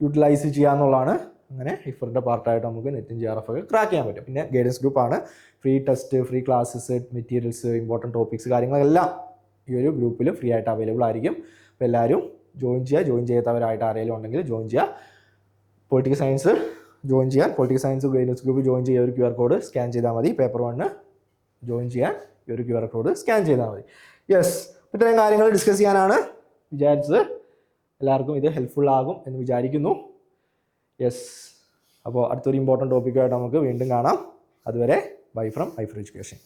യൂട്ടിലൈസ് ചെയ്യാന്നുള്ളതാണ് അങ്ങനെ ഇഫറിന്റെ പാർട്ടായിട്ട് നമുക്ക് നെറ്റും ജി ആർ എഫ് ഒക്കെ ക്രാക്ക് ചെയ്യാൻ പറ്റും പിന്നെ ഗൈഡൻസ് ഗ്രൂപ്പാണ് free test free classes materials important topics കാര്യങ്ങളെല്ലാം ഈ ഒരു ഗ്രൂപ്പിൽ ഫ്രീ ആയിട്ട് അവൈലബിൾ ആയിരിക്കും. അപ്പോൾ എല്ലാവരും ജോയിൻ ചെയ്യുക. ജോയിൻ ചെയ്യാത്തവരായിട്ട് ആരെങ്കിലും ഉണ്ടെങ്കിൽ ജോയിൻ ചെയ്യുക. പൊളിറ്റിക്കൽ സയൻസ് ജോയിൻ ചെയ്യാൻ political science guidance group join ചെയ്യുക ഒരു ക്യു ആർ കോഡ് സ്കാൻ ചെയ്താൽ മതി. പേപ്പർ വണ്ണ് ജോയിൻ ചെയ്യാൻ ഒരു ക്യു ആർ കോഡ് സ്കാൻ ചെയ്താൽ മതി. യെസ് ഇത്രയും കാര്യങ്ങൾ ഡിസ്കസ് ചെയ്യാനാണ് വിചാരിച്ചത്. എല്ലാവർക്കും ഇത് ഹെൽപ്ഫുൾ ആകും എന്ന് വിചാരിക്കുന്നു. യെസ് അപ്പോൾ അടുത്തൊരു ഇമ്പോർട്ടന്റ് ടോപ്പിക്കായിട്ട് നമുക്ക് വീണ്ടും കാണാം. അതുവരെ bye from I for education